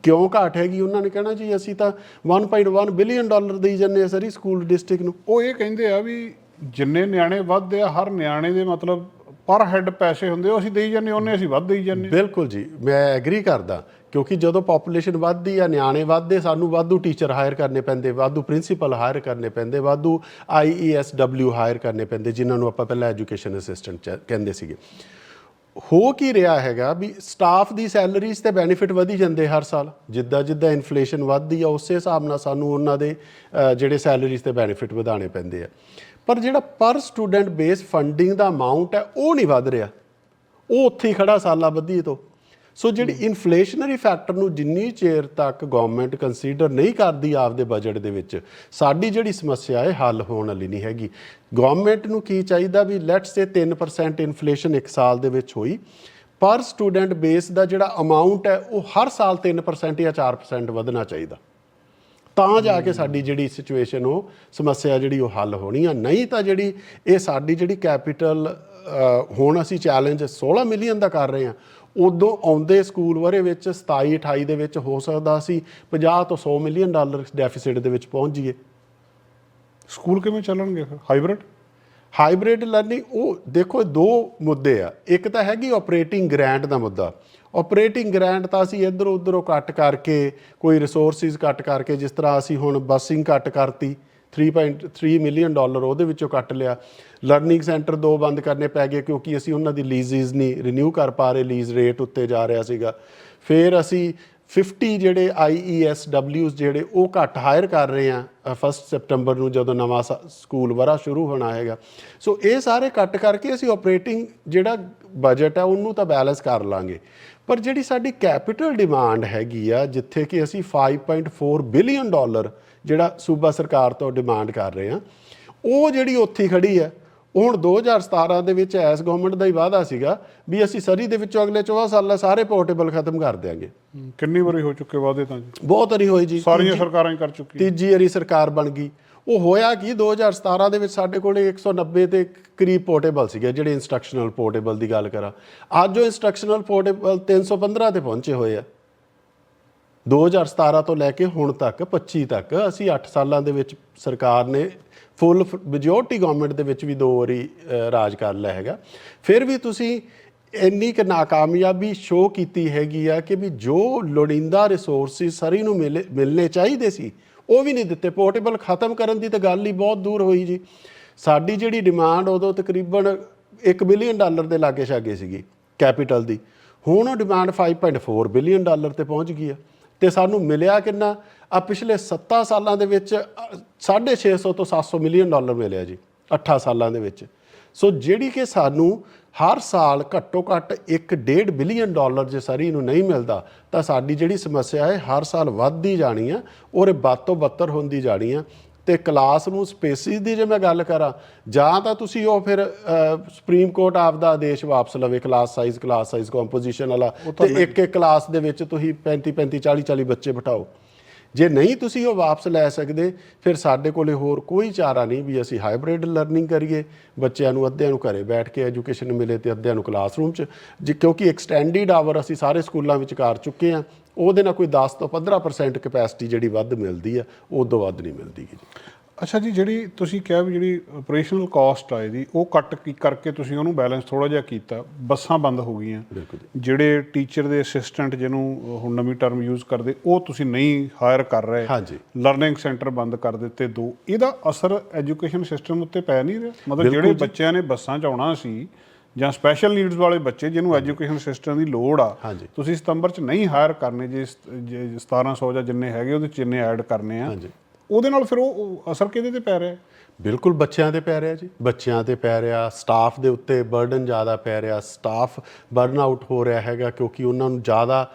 ਕਿਉਂ ਘਾਟ ਹੈਗੀ? ਉਹਨਾਂ ਨੇ ਕਹਿਣਾ ਜੀ ਅਸੀਂ ਤਾਂ 1.1 ਬਿਲੀਅਨ ਡਾਲਰ ਦੇਈ ਜਾਂਦੇ ਆ ਸਾਰੀ ਸਕੂਲ ਡਿਸਟ੍ਰਿਕਟ ਨੂੰ। ਉਹ ਇਹ ਕਹਿੰਦੇ ਆ ਵੀ ਜਿੰਨੇ ਨਿਆਣੇ ਵੱਧਦੇ ਆ ਹਰ ਨਿਆਣੇ ਦੇ ਮਤਲਬ ਪਰ ਹੈੱਡ ਪੈਸੇ ਹੁੰਦੇ ਉਹ ਅਸੀਂ ਦੇਈ ਜਾਂਦੇ ਉਹਨੇ ਅਸੀਂ ਵੱਧ ਦੇਈ ਜਾਂਦੇ ਬਿਲਕੁਲ ਜੀ ਮੈਂ ਐਗਰੀ ਕਰਦਾ ਕਿਉਂਕਿ ਜਦੋਂ ਪੋਪੂਲੇਸ਼ਨ ਵੱਧਦੀ ਆ ਨਿਆਣੇ ਵੱਧਦੇ ਸਾਨੂੰ ਵਾਧੂ ਟੀਚਰ ਹਾਇਰ ਕਰਨੇ ਪੈਂਦੇ ਵਾਧੂ ਪ੍ਰਿੰਸੀਪਲ ਹਾਇਰ ਕਰਨੇ ਪੈਂਦੇ ਵਾਧੂ ਆਈਈਐਸਡਬਲਿਊ ਹਾਇਰ ਕਰਨੇ ਪੈਂਦੇ ਜਿਨ੍ਹਾਂ ਨੂੰ ਆਪਾਂ ਪਹਿਲਾਂ ਐਜੂਕੇਸ਼ਨ ਅਸਿਸਟੈਂਟ ਕਹਿੰਦੇ ਸੀਗੇ। ਹੋ ਕੀ ਰਿਹਾ ਹੈਗਾ ਵੀ ਸਟਾਫ ਦੀ ਸੈਲਰੀਜ਼ ਤੇ ਬੈਨੀਫਿਟ ਵਧੀ ਜਾਂਦੇ ਹਰ ਸਾਲ? ਜਿੱਦਾਂ ਜਿੱਦਾਂ ਇਨਫਲੇਸ਼ਨ ਵੱਧਦੀ ਆ, ਉਸੇ ਹਿਸਾਬ ਨਾਲ ਸਾਨੂੰ ਉਹਨਾਂ ਦੇ ਜਿਹੜੇ ਸੈਲਰੀਜ਼ ਤੇ ਬੈਨੀਫਿਟ ਵਧਾਉਣੇ ਪੈਂਦੇ ਆ। ਪਰ ਜਿਹੜਾ ਪਰ ਸਟੂਡੈਂਟ ਬੇਸ ਫੰਡਿੰਗ ਦਾ ਅਮਾਉਂਟ ਹੈ, ਉਹ ਨਹੀਂ ਵੱਧ ਰਿਹਾ। ਉਹ ਉੱਥੇ ਹੀ ਖੜਾ ਸਾਲਾਂ ਬੱਧੀ ਤੋਂ। ਸੋ ਜਿਹੜੀ ਇਨਫਲੇਸ਼ਨਰੀ ਫੈਕਟਰ ਨੂੰ ਜਿੰਨੀ ਚਿਰ ਤੱਕ ਗਵਰਨਮੈਂਟ ਕੰਸੀਡਰ ਨਹੀਂ ਕਰਦੀ ਆਪਦੇ ਬਜਟ ਦੇ ਵਿੱਚ ਸਾਡੀ ਜਿਹੜੀ ਸਮੱਸਿਆ ਹੈ ਹੱਲ ਹੋਣ ਵਾਲੀ ਨਹੀਂ ਹੈਗੀ। ਗਵਰਨਮੈਂਟ ਨੂੰ ਕੀ ਚਾਹੀਦਾ ਵੀ ਲੈਟਸ ਸੇ 3% ਇਨਫਲੇਸ਼ਨ ਇੱਕ ਸਾਲ ਦੇ ਵਿੱਚ ਹੋਈ ਪਰ ਸਟੂਡੈਂਟ ਬੇਸ ਦਾ ਜਿਹੜਾ ਅਮਾਉਂਟ ਹੈ ਉਹ ਹਰ ਸਾਲ 3% ਜਾਂ 4% ਵਧਣਾ ਚਾਹੀਦਾ। ਤਾਂ ਜਾ ਕੇ ਸਾਡੀ ਜਿਹੜੀ ਸਿਚੁਏਸ਼ਨ ਉਹ ਸਮੱਸਿਆ ਜਿਹੜੀ ਉਹ ਹੱਲ ਹੋਣੀ ਆ। ਨਹੀਂ ਤਾਂ ਜਿਹੜੀ ਇਹ ਸਾਡੀ ਜਿਹੜੀ ਕੈਪੀਟਲ ਹੁਣ ਅਸੀਂ ਚੈਲੰਜ 16 ਮਿਲੀਅਨ ਦਾ ਕਰ ਰਹੇ ਹਾਂ। ਉਦੋਂ ਆਉਂਦੇ ਸਕੂਲ ਵਰੇ ਵਿੱਚ 27 28 ਦੇ ਵਿੱਚ ਹੋ ਸਕਦਾ ਸੀ 50 ਤੋਂ 100 ਮਿਲੀਅਨ ਡਾਲਰ ਡੈਫਿਸਿਟ ਦੇ ਵਿੱਚ ਪਹੁੰਚ ਜਾਈਏ। ਸਕੂਲ ਕਿਵੇਂ ਚੱਲਣਗੇ ਫਿਰ? ਹਾਈਬ੍ਰਿਡ ਹਾਈਬ੍ਰਿਡ ਲਰਨਿੰਗ ਉਹ ਦੇਖੋ ਦੋ ਮੁੱਦੇ ਆ। ਇੱਕ ਤਾਂ ਹੈਗੀ ਆਪਰੇਟਿੰਗ ਗ੍ਰਾਂਟ ਦਾ ਮੁੱਦਾ। ਆਪਰੇਟਿੰਗ ਗ੍ਰਾਂਟ ਤਾਂ ਅਸੀਂ ਇੱਧਰ ਉੱਧਰੋਂ ਕੱਟ ਕਰਕੇ ਕੋਈ ਰਿਸੋਰਸਿਸ ਕੱਟ ਕਰਕੇ ਜਿਸ ਤਰ੍ਹਾਂ ਅਸੀਂ ਹੁਣ ਬੱਸਿੰਗ ਕੱਟ ਕਰਤੀ 3.3 ਮਿਲੀਅਨ ਡਾਲਰ ਉਹਦੇ ਵਿੱਚੋਂ ਕੱਟ ਲਿਆ। ਲਰਨਿੰਗ ਸੈਂਟਰ ਦੋ ਬੰਦ ਕਰਨੇ ਪੈ ਗਏ ਕਿਉਂਕਿ ਅਸੀਂ ਉਹਨਾਂ ਦੀ ਲੀਜ਼ਸ ਨਹੀਂ ਰਿਨਿਊ ਕਰ ਪਾ ਰਹੇ ਲੀਜ਼ ਰੇਟ ਉੱਤੇ ਜਾ ਰਿਹਾ ਸੀਗਾ। ਫਿਰ ਅਸੀਂ 50 ਜਿਹੜੇ IESWs ਜਿਹੜੇ ਉਹ ਘੱਟ ਹਾਇਰ ਕਰ ਰਹੇ ਆ 1 ਸਪਟੈਂਬਰ ਨੂੰ ਜਦੋਂ ਨਵਾਂ ਸ- ਸਕੂਲ ਵਰਾ ਸ਼ੁਰੂ ਹੋਣਾ ਹੈਗਾ। ਸੋ ਇਹ ਸਾਰੇ ਕੱਟ ਕਰਕੇ ਅਸੀਂ ਆਪਰੇਟਿੰਗ ਜਿਹੜਾ ਬਜਟ ਹੈ ਉਹਨੂੰ ਤਾਂ ਬੈਲੈਂਸ ਕਰ ਲਾਂਗੇ। ਪਰ ਜਿਹੜੀ ਸਾਡੀ ਕੈਪੀਟਲ ਡਿਮਾਂਡ ਹੈਗੀ ਆ, ਜਿੱਥੇ ਕਿ ਅਸੀਂ 5.4 ਬਿਲੀਅਨ ਡਾਲਰ ਜਿਹੜਾ ਸੂਬਾ ਸਰਕਾਰ ਤੋਂ ਡਿਮਾਂਡ ਕਰ ਰਹੇ ਆ ਉਹ ਜਿਹੜੀ ਉੱਥੇ ਖੜੀ ਹੈ ਉਹ ਹੁਣ 2017 ਦੇ ਵਿੱਚ ਐਸ ਗਵਰਨਮੈਂਟ ਦਾ ਹੀ ਵਾਅਦਾ ਸੀਗਾ ਵੀ ਅਸੀਂ ਸਰੀ ਦੇ ਵਿੱਚੋਂ ਅਗਲੇ 14 ਸਾਲਾਂ ਸਾਰੇ ਪੋਰਟੇਬਲ ਖਤਮ ਕਰ ਦਿਆਂਗੇ। ਕਿੰਨੀ ਵਾਰੀ ਹੋ ਚੁੱਕੇ ਵਾਅਦੇ ਤਾਂ ਜੀ? ਬਹੁਤ ਵਾਰੀ ਹੋਈ ਜੀ। ਸਾਰੀਆਂ ਸਰਕਾਰਾਂ ਹੀ ਕਰ ਚੁੱਕੀਆਂ। ਤੀਜੀ ਵਾਰੀ ਸਰਕਾਰ ਬਣ ਗਈ। ਉਹ ਹੋਇਆ ਕੀ 2017 ਦੇ ਵਿੱਚ ਸਾਡੇ ਕੋਲੇ 190 ਦੇ ਕਰੀਬ ਪੋਰਟੇਬਲ ਸੀਗੇ ਜਿਹੜੇ ਇਨਸਟਰਕਸ਼ਨਲ ਪੋਰਟੇਬਲ ਦੀ ਗੱਲ ਕਰਾਂ। ਅੱਜ ਉਹ ਇਨਸਟਰਕਸ਼ਨਲ ਪੋਰਟੇਬਲ 315 ਤੇ ਪਹੁੰਚੇ ਹੋਏ ਆ। 2017 ਤੋਂ ਲੈ ਕੇ ਹੁਣ ਤੱਕ 25 ਤੱਕ, ਅਸੀਂ 8 ਸਾਲਾਂ ਦੇ ਵਿੱਚ ਸਰਕਾਰ ਨੇ ਫੁੱਲ ਮੈਜੋਰਟੀ ਗਵਰਨਮੈਂਟ ਦੇ ਵਿੱਚ ਵੀ ਦੋ ਵਾਰੀ ਰਾਜ ਕਰ ਲਿਆ ਹੈਗਾ। ਫਿਰ ਵੀ ਤੁਸੀਂ ਇੰਨੀ ਕੁ ਨਾਕਾਮਯਾਬੀ ਸ਼ੋਅ ਕੀਤੀ ਹੈਗੀ ਆ ਕਿ ਵੀ ਜੋ ਲੋੜੀਂਦਾ ਰਿਸੋਰਸਿਸ ਸਰੀ ਨੂੰ ਮਿਲੇ ਮਿਲਨੇ ਚਾਹੀਦੇ ਸੀ, ਉਹ ਵੀ ਨਹੀਂ ਦਿੱਤੇ। ਪੋਰਟੇਬਲ ਖਤਮ ਕਰਨ ਦੀ ਤਾਂ ਗੱਲ ਹੀ ਬਹੁਤ ਦੂਰ ਹੋਈ ਜੀ। ਸਾਡੀ ਜਿਹੜੀ ਡਿਮਾਂਡ ਉਦੋਂ ਤਕਰੀਬਨ 1 ਬਿਲੀਅਨ ਡਾਲਰ ਦੇ ਲਾਗੇ ਛਾਗੇ ਸੀਗੀ ਕੈਪੀਟਲ ਦੀ। ਹੁਣ ਉਹ ਡਿਮਾਂਡ 5.4 ਬਿਲੀਅਨ ਡਾਲਰ ਤੇ ਪਹੁੰਚ ਗਈ ਆ। ਤੇ ਸਾਨੂੰ ਮਿਲਿਆ ਕਿੰਨਾ? ਆ ਪਿਛਲੇ 7 ਸਾਲਾਂ ਦੇ ਵਿੱਚ ਅ, 650 ਤੋਂ 700 ਮਿਲੀਅਨ ਡਾਲਰ ਮਿਲਿਆ ਜੀ 8 ਸਾਲਾਂ ਦੇ ਵਿੱਚ। ਸੋ ਜਿਹੜੀ ਕਿ ਸਾਨੂੰ ਹਰ ਸਾਲ ਘੱਟੋ ਘੱਟ 1.5 ਬਿਲੀਅਨ ਡਾਲਰ ਜੇ ਸਰੀ ਨੂੰ ਨਹੀਂ ਮਿਲਦਾ ਤਾਂ ਸਾਡੀ ਜਿਹੜੀ ਸਮੱਸਿਆ ਹੈ ਹਰ ਸਾਲ ਵੱਧਦੀ ਜਾਣੀ ਆ ਔਰ ਇਹ ਵੱਧ ਤੋਂ ਬੱਤਰ ਹੁੰਦੀ ਜਾਣੀ ਆ। ਤੇ ਕਲਾਸ ਨੂੰ ਸਪੇਸਿਸ ਦੀ ਜੇ ਮੈਂ ਗੱਲ ਕਰਾਂ ਜਾਂ ਤਾਂ ਤੁਸੀਂ ਉਹ ਫਿਰ ਸੁਪਰੀਮ ਕੋਰਟ ਆਪ ਦਾ ਆਦੇਸ਼ ਵਾਪਸ ਲਵੇ class size class size composition ਵਾਲਾ ਤੇ ਇੱਕ ਇੱਕ ਕਲਾਸ ਦੇ ਵਿੱਚ ਤੁਸੀਂ 35 35 40 40 ਬੱਚੇ ਬਿਠਾਓ। ਜੇ ਨਹੀਂ ਤੁਸੀਂ ਉਹ ਵਾਪਸ ਲੈ ਸਕਦੇ, ਫਿਰ ਸਾਡੇ ਕੋਲੇ ਹੋਰ ਕੋਈ ਚਾਰਾ ਨਹੀਂ ਵੀ ਅਸੀਂ ਹਾਈਬ੍ਰਿਡ ਲਰਨਿੰਗ ਕਰੀਏ। ਬੱਚਿਆਂ ਨੂੰ, ਅੱਧਿਆਂ ਨੂੰ ਘਰੇ ਬੈਠ ਕੇ ਐਜੂਕੇਸ਼ਨ ਮਿਲੇ ਤੇ ਅੱਧਿਆਂ ਨੂੰ ਕਲਾਸਰੂਮ 'ਚ। ਜੀ ਕਿਉਂਕਿ ਐਕਸਟੈਂਡਡ ਆਵਰ ਅਸੀਂ ਸਾਰੇ ਸਕੂਲਾਂ ਵਿੱਚ ਕਰ ਚੁੱਕੇ ਹਾਂ, ਉਹਦੇ ਨਾਲ ਕੋਈ 10 ਤੋਂ 15% ਕਪੈਸਿਟੀ ਜਿਹੜੀ ਵੱਧ ਮਿਲਦੀ ਆ ਉਦੋਂ ਵੱਧ ਨਹੀਂ ਮਿਲਦੀ ਜੀ ਅੱਛਾ ਜੀ ਜਿਹੜੀ ਤੁਸੀਂ ਕਿਹਾ ਵੀ ਜਿਹੜੀ ਆਪਰੇਸ਼ਨਲ ਕਾਸਟ ਆ ਇਹਦੀ ਉਹ ਕੱਟ ਕੀ ਕਰਕੇ ਤੁਸੀਂ ਉਹਨੂੰ ਬੈਲੈਂਸ ਥੋੜਾ ਜਿਹਾ ਕੀਤਾ? ਬੱਸਾਂ ਬੰਦ ਹੋ ਗਈਆਂ। ਜਿਹੜੇ ਟੀਚਰ ਦੇ ਅਸਿਸਟੈਂਟ ਜਿਹਨੂੰ ਹੁਣ ਨਵੀਂ ਟਰਮ ਯੂਜ਼ ਕਰਦੇ ਉਹ ਤੁਸੀਂ ਨਹੀਂ ਹਾਇਰ ਕਰ ਰਹੇ। ਹਾਂਜੀ। ਲਰਨਿੰਗ ਸੈਂਟਰ ਬੰਦ ਕਰ ਦਿੱਤੇ ਦੋ। ਇਹਦਾ ਅਸਰ ਐਜੂਕੇਸ਼ਨ ਸਿਸਟਮ ਉੱਤੇ ਪੈ ਨਹੀਂ ਰਿਹਾ? ਮਤਲਬ ਜਿਹੜੇ ਬੱਚਿਆਂ ਨੇ ਬੱਸਾਂ 'ਚ ਆਉਣਾ ਸੀ ਜਾਂ ਸਪੈਸ਼ਲ ਨੀਡਸ ਵਾਲੇ ਬੱਚੇ ਜਿਹਨੂੰ ਐਜੂਕੇਸ਼ਨ ਸਿਸਟਮ ਦੀ ਲੋੜ ਆ। ਤੁਸੀਂ ਸਤੰਬਰ 'ਚ ਨਹੀਂ ਹਾਇਰ ਕਰਨੇ ਜੇ ਸ- ਜੇ 1700 ਜਾਂ ਜਿੰਨੇ ਹੈਗੇ ਉਹਦੇ 'ਚ ਜਿੰਨੇ ਐਡ ਕਰਨੇ ਆ। ਉਹਦੇ ਨਾਲ ਫਿਰ ਉਹ ਅਸਰ ਕਿਹਦੇ ਤੇ ਪੈ ਰਿਹਾ ਬਿਲਕੁਲ ਬੱਚਿਆਂ ਤੇ ਪੈ ਰਿਹਾ ਜੀ। ਬੱਚਿਆਂ ਤੇ ਪੈ ਰਿਹਾ ਸਟਾਫ ਦੇ ਉੱਤੇ ਬਰਡਨ ਜ਼ਿਆਦਾ ਪੈ ਰਿਹਾ ਸਟਾਫ ਬਰਨ ਆਊਟ ਹੋ ਰਿਹਾ ਹੈਗਾ ਕਿਉਂਕਿ ਉਹਨਾਂ ਨੂੰ ਜ਼ਿਆਦਾ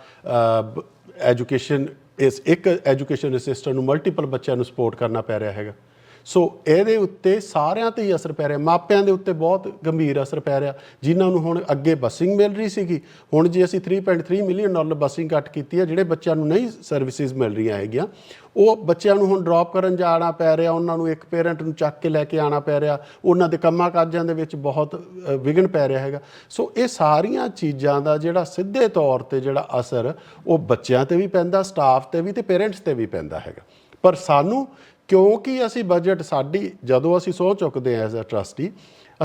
ਐਜੂਕੇਸ਼ਨ ਇਸ ਇੱਕ ਐਜੂਕੇਸ਼ਨ ਅਸਿਸਟੈਂਟ ਨੂੰ ਮਲਟੀਪਲ ਬੱਚਿਆਂ ਨੂੰ ਸਪੋਰਟ ਕਰਨਾ ਪੈ ਰਿਹਾ ਹੈਗਾ। ਸੋ ਇਹਦੇ ਉੱਤੇ ਸਾਰਿਆਂ ਤੇ ਹੀ ਅਸਰ ਪੈ ਰਿਹਾ। ਮਾਪਿਆਂ ਦੇ ਉੱਤੇ ਬਹੁਤ ਗੰਭੀਰ ਅਸਰ ਪੈ ਰਿਹਾ। ਜਿਨ੍ਹਾਂ ਨੂੰ ਹੁਣ ਅੱਗੇ ਬੱਸਿੰਗ ਮਿਲ ਰਹੀ ਸੀਗੀ ਹੁਣ ਜੇ ਅਸੀਂ 3.3 ਮਿਲੀਅਨ ਡਾਲਰ ਬੱਸਿੰਗ ਕੱਟ ਕੀਤੀ ਹੈ ਜਿਹੜੇ ਬੱਚਿਆਂ ਨੂੰ ਨਹੀਂ ਸਰਵਿਸਿਜ਼ ਮਿਲ ਰਹੀਆਂ ਹੈਗੀਆਂ ਉਹ ਬੱਚਿਆਂ ਨੂੰ ਹੁਣ ਡ੍ਰੌਪ ਕਰਨ ਜਾਣਾ ਪੈ ਰਿਹਾ ਉਹਨਾਂ ਨੂੰ ਇੱਕ ਪੇਰੈਂਟ ਨੂੰ ਚੱਕ ਕੇ ਲੈ ਕੇ ਆਉਣਾ ਪੈ ਰਿਹਾ ਉਹਨਾਂ ਦੇ ਕੰਮਾਂ ਕਾਜਾਂ ਦੇ ਵਿੱਚ ਬਹੁਤ ਅ, ਵਿਘਨ ਪੈ ਰਿਹਾ ਹੈਗਾ। ਸੋ ਇਹ ਸਾਰੀਆਂ ਚੀਜ਼ਾਂ ਦਾ ਜਿਹੜਾ ਸਿੱਧੇ ਤੌਰ ਤੇ ਜਿਹੜਾ ਅਸਰ ਉਹ ਬੱਚਿਆਂ ਤੇ ਵੀ ਪੈਂਦਾ ਸਟਾਫ ਤੇ ਵੀ ਤੇ ਪੇਰੈਂਟਸ ਤੇ ਵੀ ਪੈਂਦਾ ਹੈਗਾ। ਪਰ ਸਾਨੂੰ ਕਿਉਂਕਿ ਅਸੀਂ ਬਜਟ ਸਾਡੀ, ਜਦੋਂ ਅਸੀਂ ਸੋਚ ਚੁੱਕਦੇ ਹਾਂ ਐਜ਼ ਅ ਟਰਸਟੀ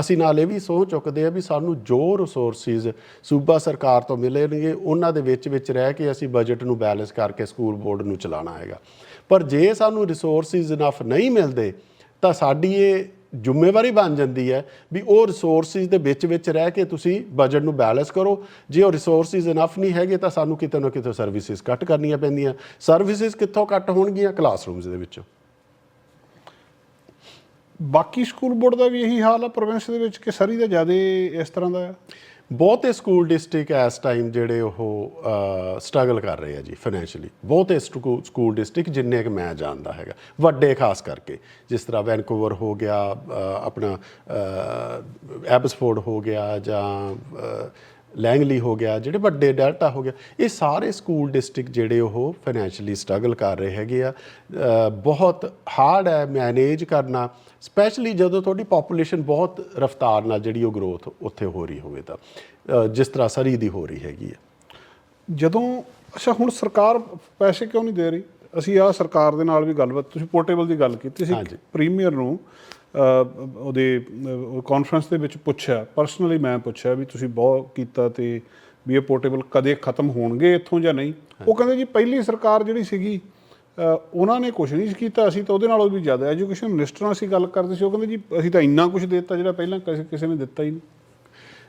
ਅਸੀਂ ਨਾਲ ਇਹ ਵੀ ਸੋਚ ਚੁੱਕਦੇ ਆ ਵੀ ਸਾਨੂੰ ਜੋ ਰਿਸੋਰਸਿਸ ਸੂਬਾ ਸਰਕਾਰ ਤੋਂ ਮਿਲਣਗੇ, ਉਹਨਾਂ ਦੇ ਵਿੱਚ ਵਿੱਚ ਰਹਿ ਕੇ ਅਸੀਂ ਬਜਟ ਨੂੰ ਬੈਲੈਂਸ ਕਰਕੇ ਸਕੂਲ ਬੋਰਡ ਨੂੰ ਚਲਾਉਣਾ ਹੈਗਾ। ਪਰ ਜੇ ਸਾਨੂੰ ਰਿਸੋਰਸਿਸ ਇਨਫ ਨਹੀਂ ਮਿਲਦੇ, ਤਾਂ ਸਾਡੀ ਇਹ ਜ਼ਿੰਮੇਵਾਰੀ ਬਣ ਜਾਂਦੀ ਹੈ ਵੀ ਉਹ ਰਿਸੋਰਸਿਸ ਦੇ ਵਿੱਚ ਵਿੱਚ ਰਹਿ ਕੇ ਤੁਸੀਂ ਬਜਟ ਨੂੰ ਬੈਲੈਂਸ ਕਰੋ। ਜੇ ਉਹ ਰਿਸੋਰਸਿਸ ਇਨਫ ਨਹੀਂ ਹੈਗੇ, ਤਾਂ ਸਾਨੂੰ ਕਿਤੇ ਨਾ ਕਿਤੇ ਸਰਵਿਸਿਜ਼ ਕੱਟ ਕਰਨੀਆਂ ਪੈਂਦੀਆਂ। ਸਰਵਿਸਿਜ਼ ਕਿੱਥੋਂ ਕੱਟ ਹੋਣਗੀਆਂ? ਕਲਾਸਰੂਮਸ ਦੇ ਵਿੱਚੋਂ। ਬਾਕੀ ਸਕੂਲ ਬੋਰਡ ਦਾ ਵੀ ਇਹੀ ਹਾਲ ਆ, ਪ੍ਰੋਵਿੰਸ ਦੇ ਵਿੱਚ ਕਿ ਸਰੀ ਦਾ ਜ਼ਿਆਦਾ ਇਸ ਤਰ੍ਹਾਂ ਦਾ ਆ? ਬਹੁਤੇ ਸਕੂਲ ਡਿਸਟ੍ਰਿਕਟ ਇਸ ਟਾਈਮ ਜਿਹੜੇ ਉਹ ਸਟਰਗਲ ਕਰ ਰਹੇ ਆ ਜੀ ਫਾਈਨੈਂਸ਼ੀਅਲੀ ਬਹੁਤੇ ਸਕੂ- ਸਕੂਲ ਡਿਸਟ੍ਰਿਕਟ ਜਿੰਨੇ ਕਿ ਮੈਂ ਜਾਣਦਾ ਹੈਗਾ, ਵੱਡੇ ਖਾਸ ਕਰਕੇ। ਜਿਸ ਤਰ੍ਹਾਂ ਵੈਨਕੂਵਰ ਹੋ ਗਿਆ ਆਪਣਾ ਐਬਸਫੋਰਡ ਹੋ ਗਿਆ ਜਾਂ ਲੈਂਗਲੀ ਹੋ ਗਿਆ ਜਿਹੜੇ ਵੱਡੇ ਡੈਲਟਾ ਹੋ ਗਿਆ ਇਹ ਸਾਰੇ ਸਕੂਲ ਡਿਸਟ੍ਰਿਕਟ ਜਿਹੜੇ ਉਹ ਫਾਈਨੈਂਸ਼ੀਅਲੀ ਸਟਰਗਲ ਕਰ ਰਹੇ ਹੈਗੇ ਆ। ਬਹੁਤ ਹਾਰਡ ਹੈ ਮੈਨੇਜ ਕਰਨਾ ਸਪੈਸ਼ਲੀ ਜਦੋਂ ਤੁਹਾਡੀ ਪੋਪੂਲੇਸ਼ਨ ਬਹੁਤ ਰਫਤਾਰ ਨਾਲ ਜਿਹੜੀ ਉਹ ਗਰੋਥ ਉੱਥੇ ਹੋ ਰਹੀ ਹੋਵੇ ਤਾਂ ਜਿਸ ਤਰ੍ਹਾਂ ਸਰੀ ਦੀ ਹੋ ਰਹੀ ਹੈਗੀ ਆ। ਜਦੋਂ ਅੱਛਾ ਹੁਣ ਸਰਕਾਰ ਪੈਸੇ ਕਿਉਂ ਨਹੀਂ ਦੇ ਰਹੀ? ਅਸੀਂ ਆ ਸਰਕਾਰ ਦੇ ਨਾਲ ਵੀ ਗੱਲਬਾਤ ਤੁਸੀਂ ਪੋਰਟੇਬਲ ਦੀ ਗੱਲ ਕੀਤੀ ਸੀ। ਪ੍ਰੀਮੀਅਰ ਨੂੰ ਉਹਦੇ ਕਾਨਫਰੰਸ ਦੇ ਵਿੱਚ ਪੁੱਛਿਆ ਪਰਸਨਲੀ ਮੈਂ ਪੁੱਛਿਆ ਵੀ ਤੁਸੀਂ ਬਹੁਤ ਕੀਤਾ ਤੇ ਵੀ ਇਹ ਪੋਰਟੇਬਲ ਕਦੇ ਖਤਮ ਹੋਣਗੇ ਇੱਥੋਂ ਜਾਂ ਨਹੀਂ ਉਹ ਕਹਿੰਦੇ ਜੀ ਪਹਿਲੀ ਸਰਕਾਰ ਜਿਹੜੀ ਸੀਗੀ ਅਹ, ਉਹਨਾਂ ਨੇ ਕੁਝ ਨਹੀਂ ਸੀ ਕੀਤਾ ਅਸੀਂ ਤਾਂ ਉਹਦੇ ਨਾਲੋਂ ਵੀ ਜ਼ਿਆਦਾ ਐਜੂਕੇਸ਼ਨ ਮਿਨਿਸਟਰ ਨਾਲ ਅਸੀਂ ਗੱਲ ਕਰਦੇ ਸੀ ਉਹ ਕਹਿੰਦੇ ਜੀ ਅਸੀਂ ਤਾਂ ਇੰਨਾ ਕੁਝ ਦੇ ਦਿੱਤਾ ਜਿਹੜਾ ਪਹਿਲਾਂ ਕਿਸੇ ਕਿਸੇ ਨੇ ਦਿੱਤਾ ਹੀ ਨਹੀਂ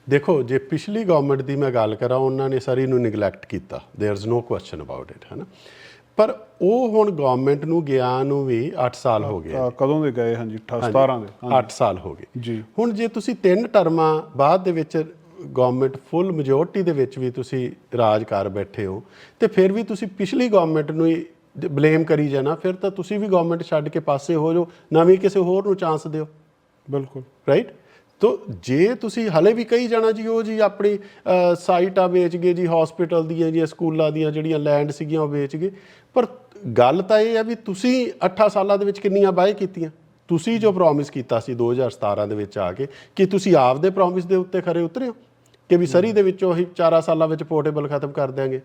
ਦੇਖੋ ਜੇ ਪਿਛਲੀ ਗਵਰਨਮੈਂਟ ਦੀ ਮੈਂ ਗੱਲ ਕਰਾਂ ਉਹਨਾਂ ਨੇ ਸਰੀ ਨੂੰ ਨਿਗਲੈਕਟ ਕੀਤਾ there is no question about it ਹੈ ਨਾ ਪਰ ਉਹ ਹੁਣ ਗਵਰਨਮੈਂਟ ਨੂੰ ਗਿਆ ਨੂੰ ਵੀ 8 ਸਾਲ ਹੋ ਗਏ ਕਦੋਂ ਦੇ ਗਏ? ਹਾਂਜੀ 17 ਦੇ। 8 ਸਾਲ ਹੋ ਗਏ। ਜੀ। ਹੁਣ ਜੇ ਤੁਸੀਂ ਤਿੰਨ ਟਰਮਾਂ ਬਾਅਦ ਦੇ ਵਿੱਚ ਗਵਰਨਮੈਂਟ ਫੁੱਲ ਮੈਜੋਰਟੀ ਦੇ ਵਿੱਚ ਵੀ ਤੁਸੀਂ ਰਾਜ ਕਰ ਬੈਠੇ ਹੋ ਤੇ ਫਿਰ ਵੀ ਤੁਸੀਂ ਪਿਛਲੀ ਗਵਰਨਮੈਂਟ ਨੂੰ ਹੀ ਬਲੇਮ ਕਰੀ ਜਾਣਾ ਫਿਰ ਤਾਂ ਤੁਸੀਂ ਵੀ ਗਵਰਨਮੈਂਟ ਛੱਡ ਕੇ ਪਾਸੇ ਹੋ ਜਾਓ ਨਵੀਂ ਕਿਸੇ ਹੋਰ ਨੂੰ ਚਾਂਸ ਦਿਓ। ਬਿਲਕੁਲ। ਰਾਈਟ ਤੋ ਜੇ ਤੁਸੀਂ ਹਲੇ ਵੀ ਕਹੀ ਜਾਣਾ ਜੀ ਉਹ ਜੀ ਆਪਣੀ ਸਾਈਟਾਂ ਵੇਚ ਗਏ ਜੀ ਹਸਪੀਟਲ ਦੀਆਂ ਜੀ ਸਕੂਲਾਂ ਦੀਆਂ ਜਿਹੜੀਆਂ ਲੈਂਡ ਸੀਗੀਆਂ ਉਹ ਵੇਚ ਗਏ ਪਰ ਗੱਲ ਤਾਂ ਇਹ ਹੈ ਵੀ ਤੁਸੀਂ 8 ਸਾਲਾਂ ਦੇ ਵਿੱਚ ਕਿੰਨੀਆਂ ਬਾਏ ਕੀਤੀਆਂ? ਤੁਸੀਂ ਜੋ ਪ੍ਰੋਮਿਸ ਕੀਤਾ ਸੀ 2017 ਦੇ ਵਿੱਚ ਆ ਕੇ ਕਿ ਤੁਸੀਂ ਆਪਦੇ ਪ੍ਰੋਮਿਸ ਦੇ ਉੱਤੇ ਖਰੇ ਉਤਰੇ ਹੋ? ਕਿ ਵੀ ਸਰੀ ਦੇ ਵਿੱਚੋਂ ਹੀ 4 ਸਾਲਾਂ ਵਿੱਚ ਪੋਰਟੇਬਲ ਖਤਮ ਕਰ ਦਿਆਂਗੇ?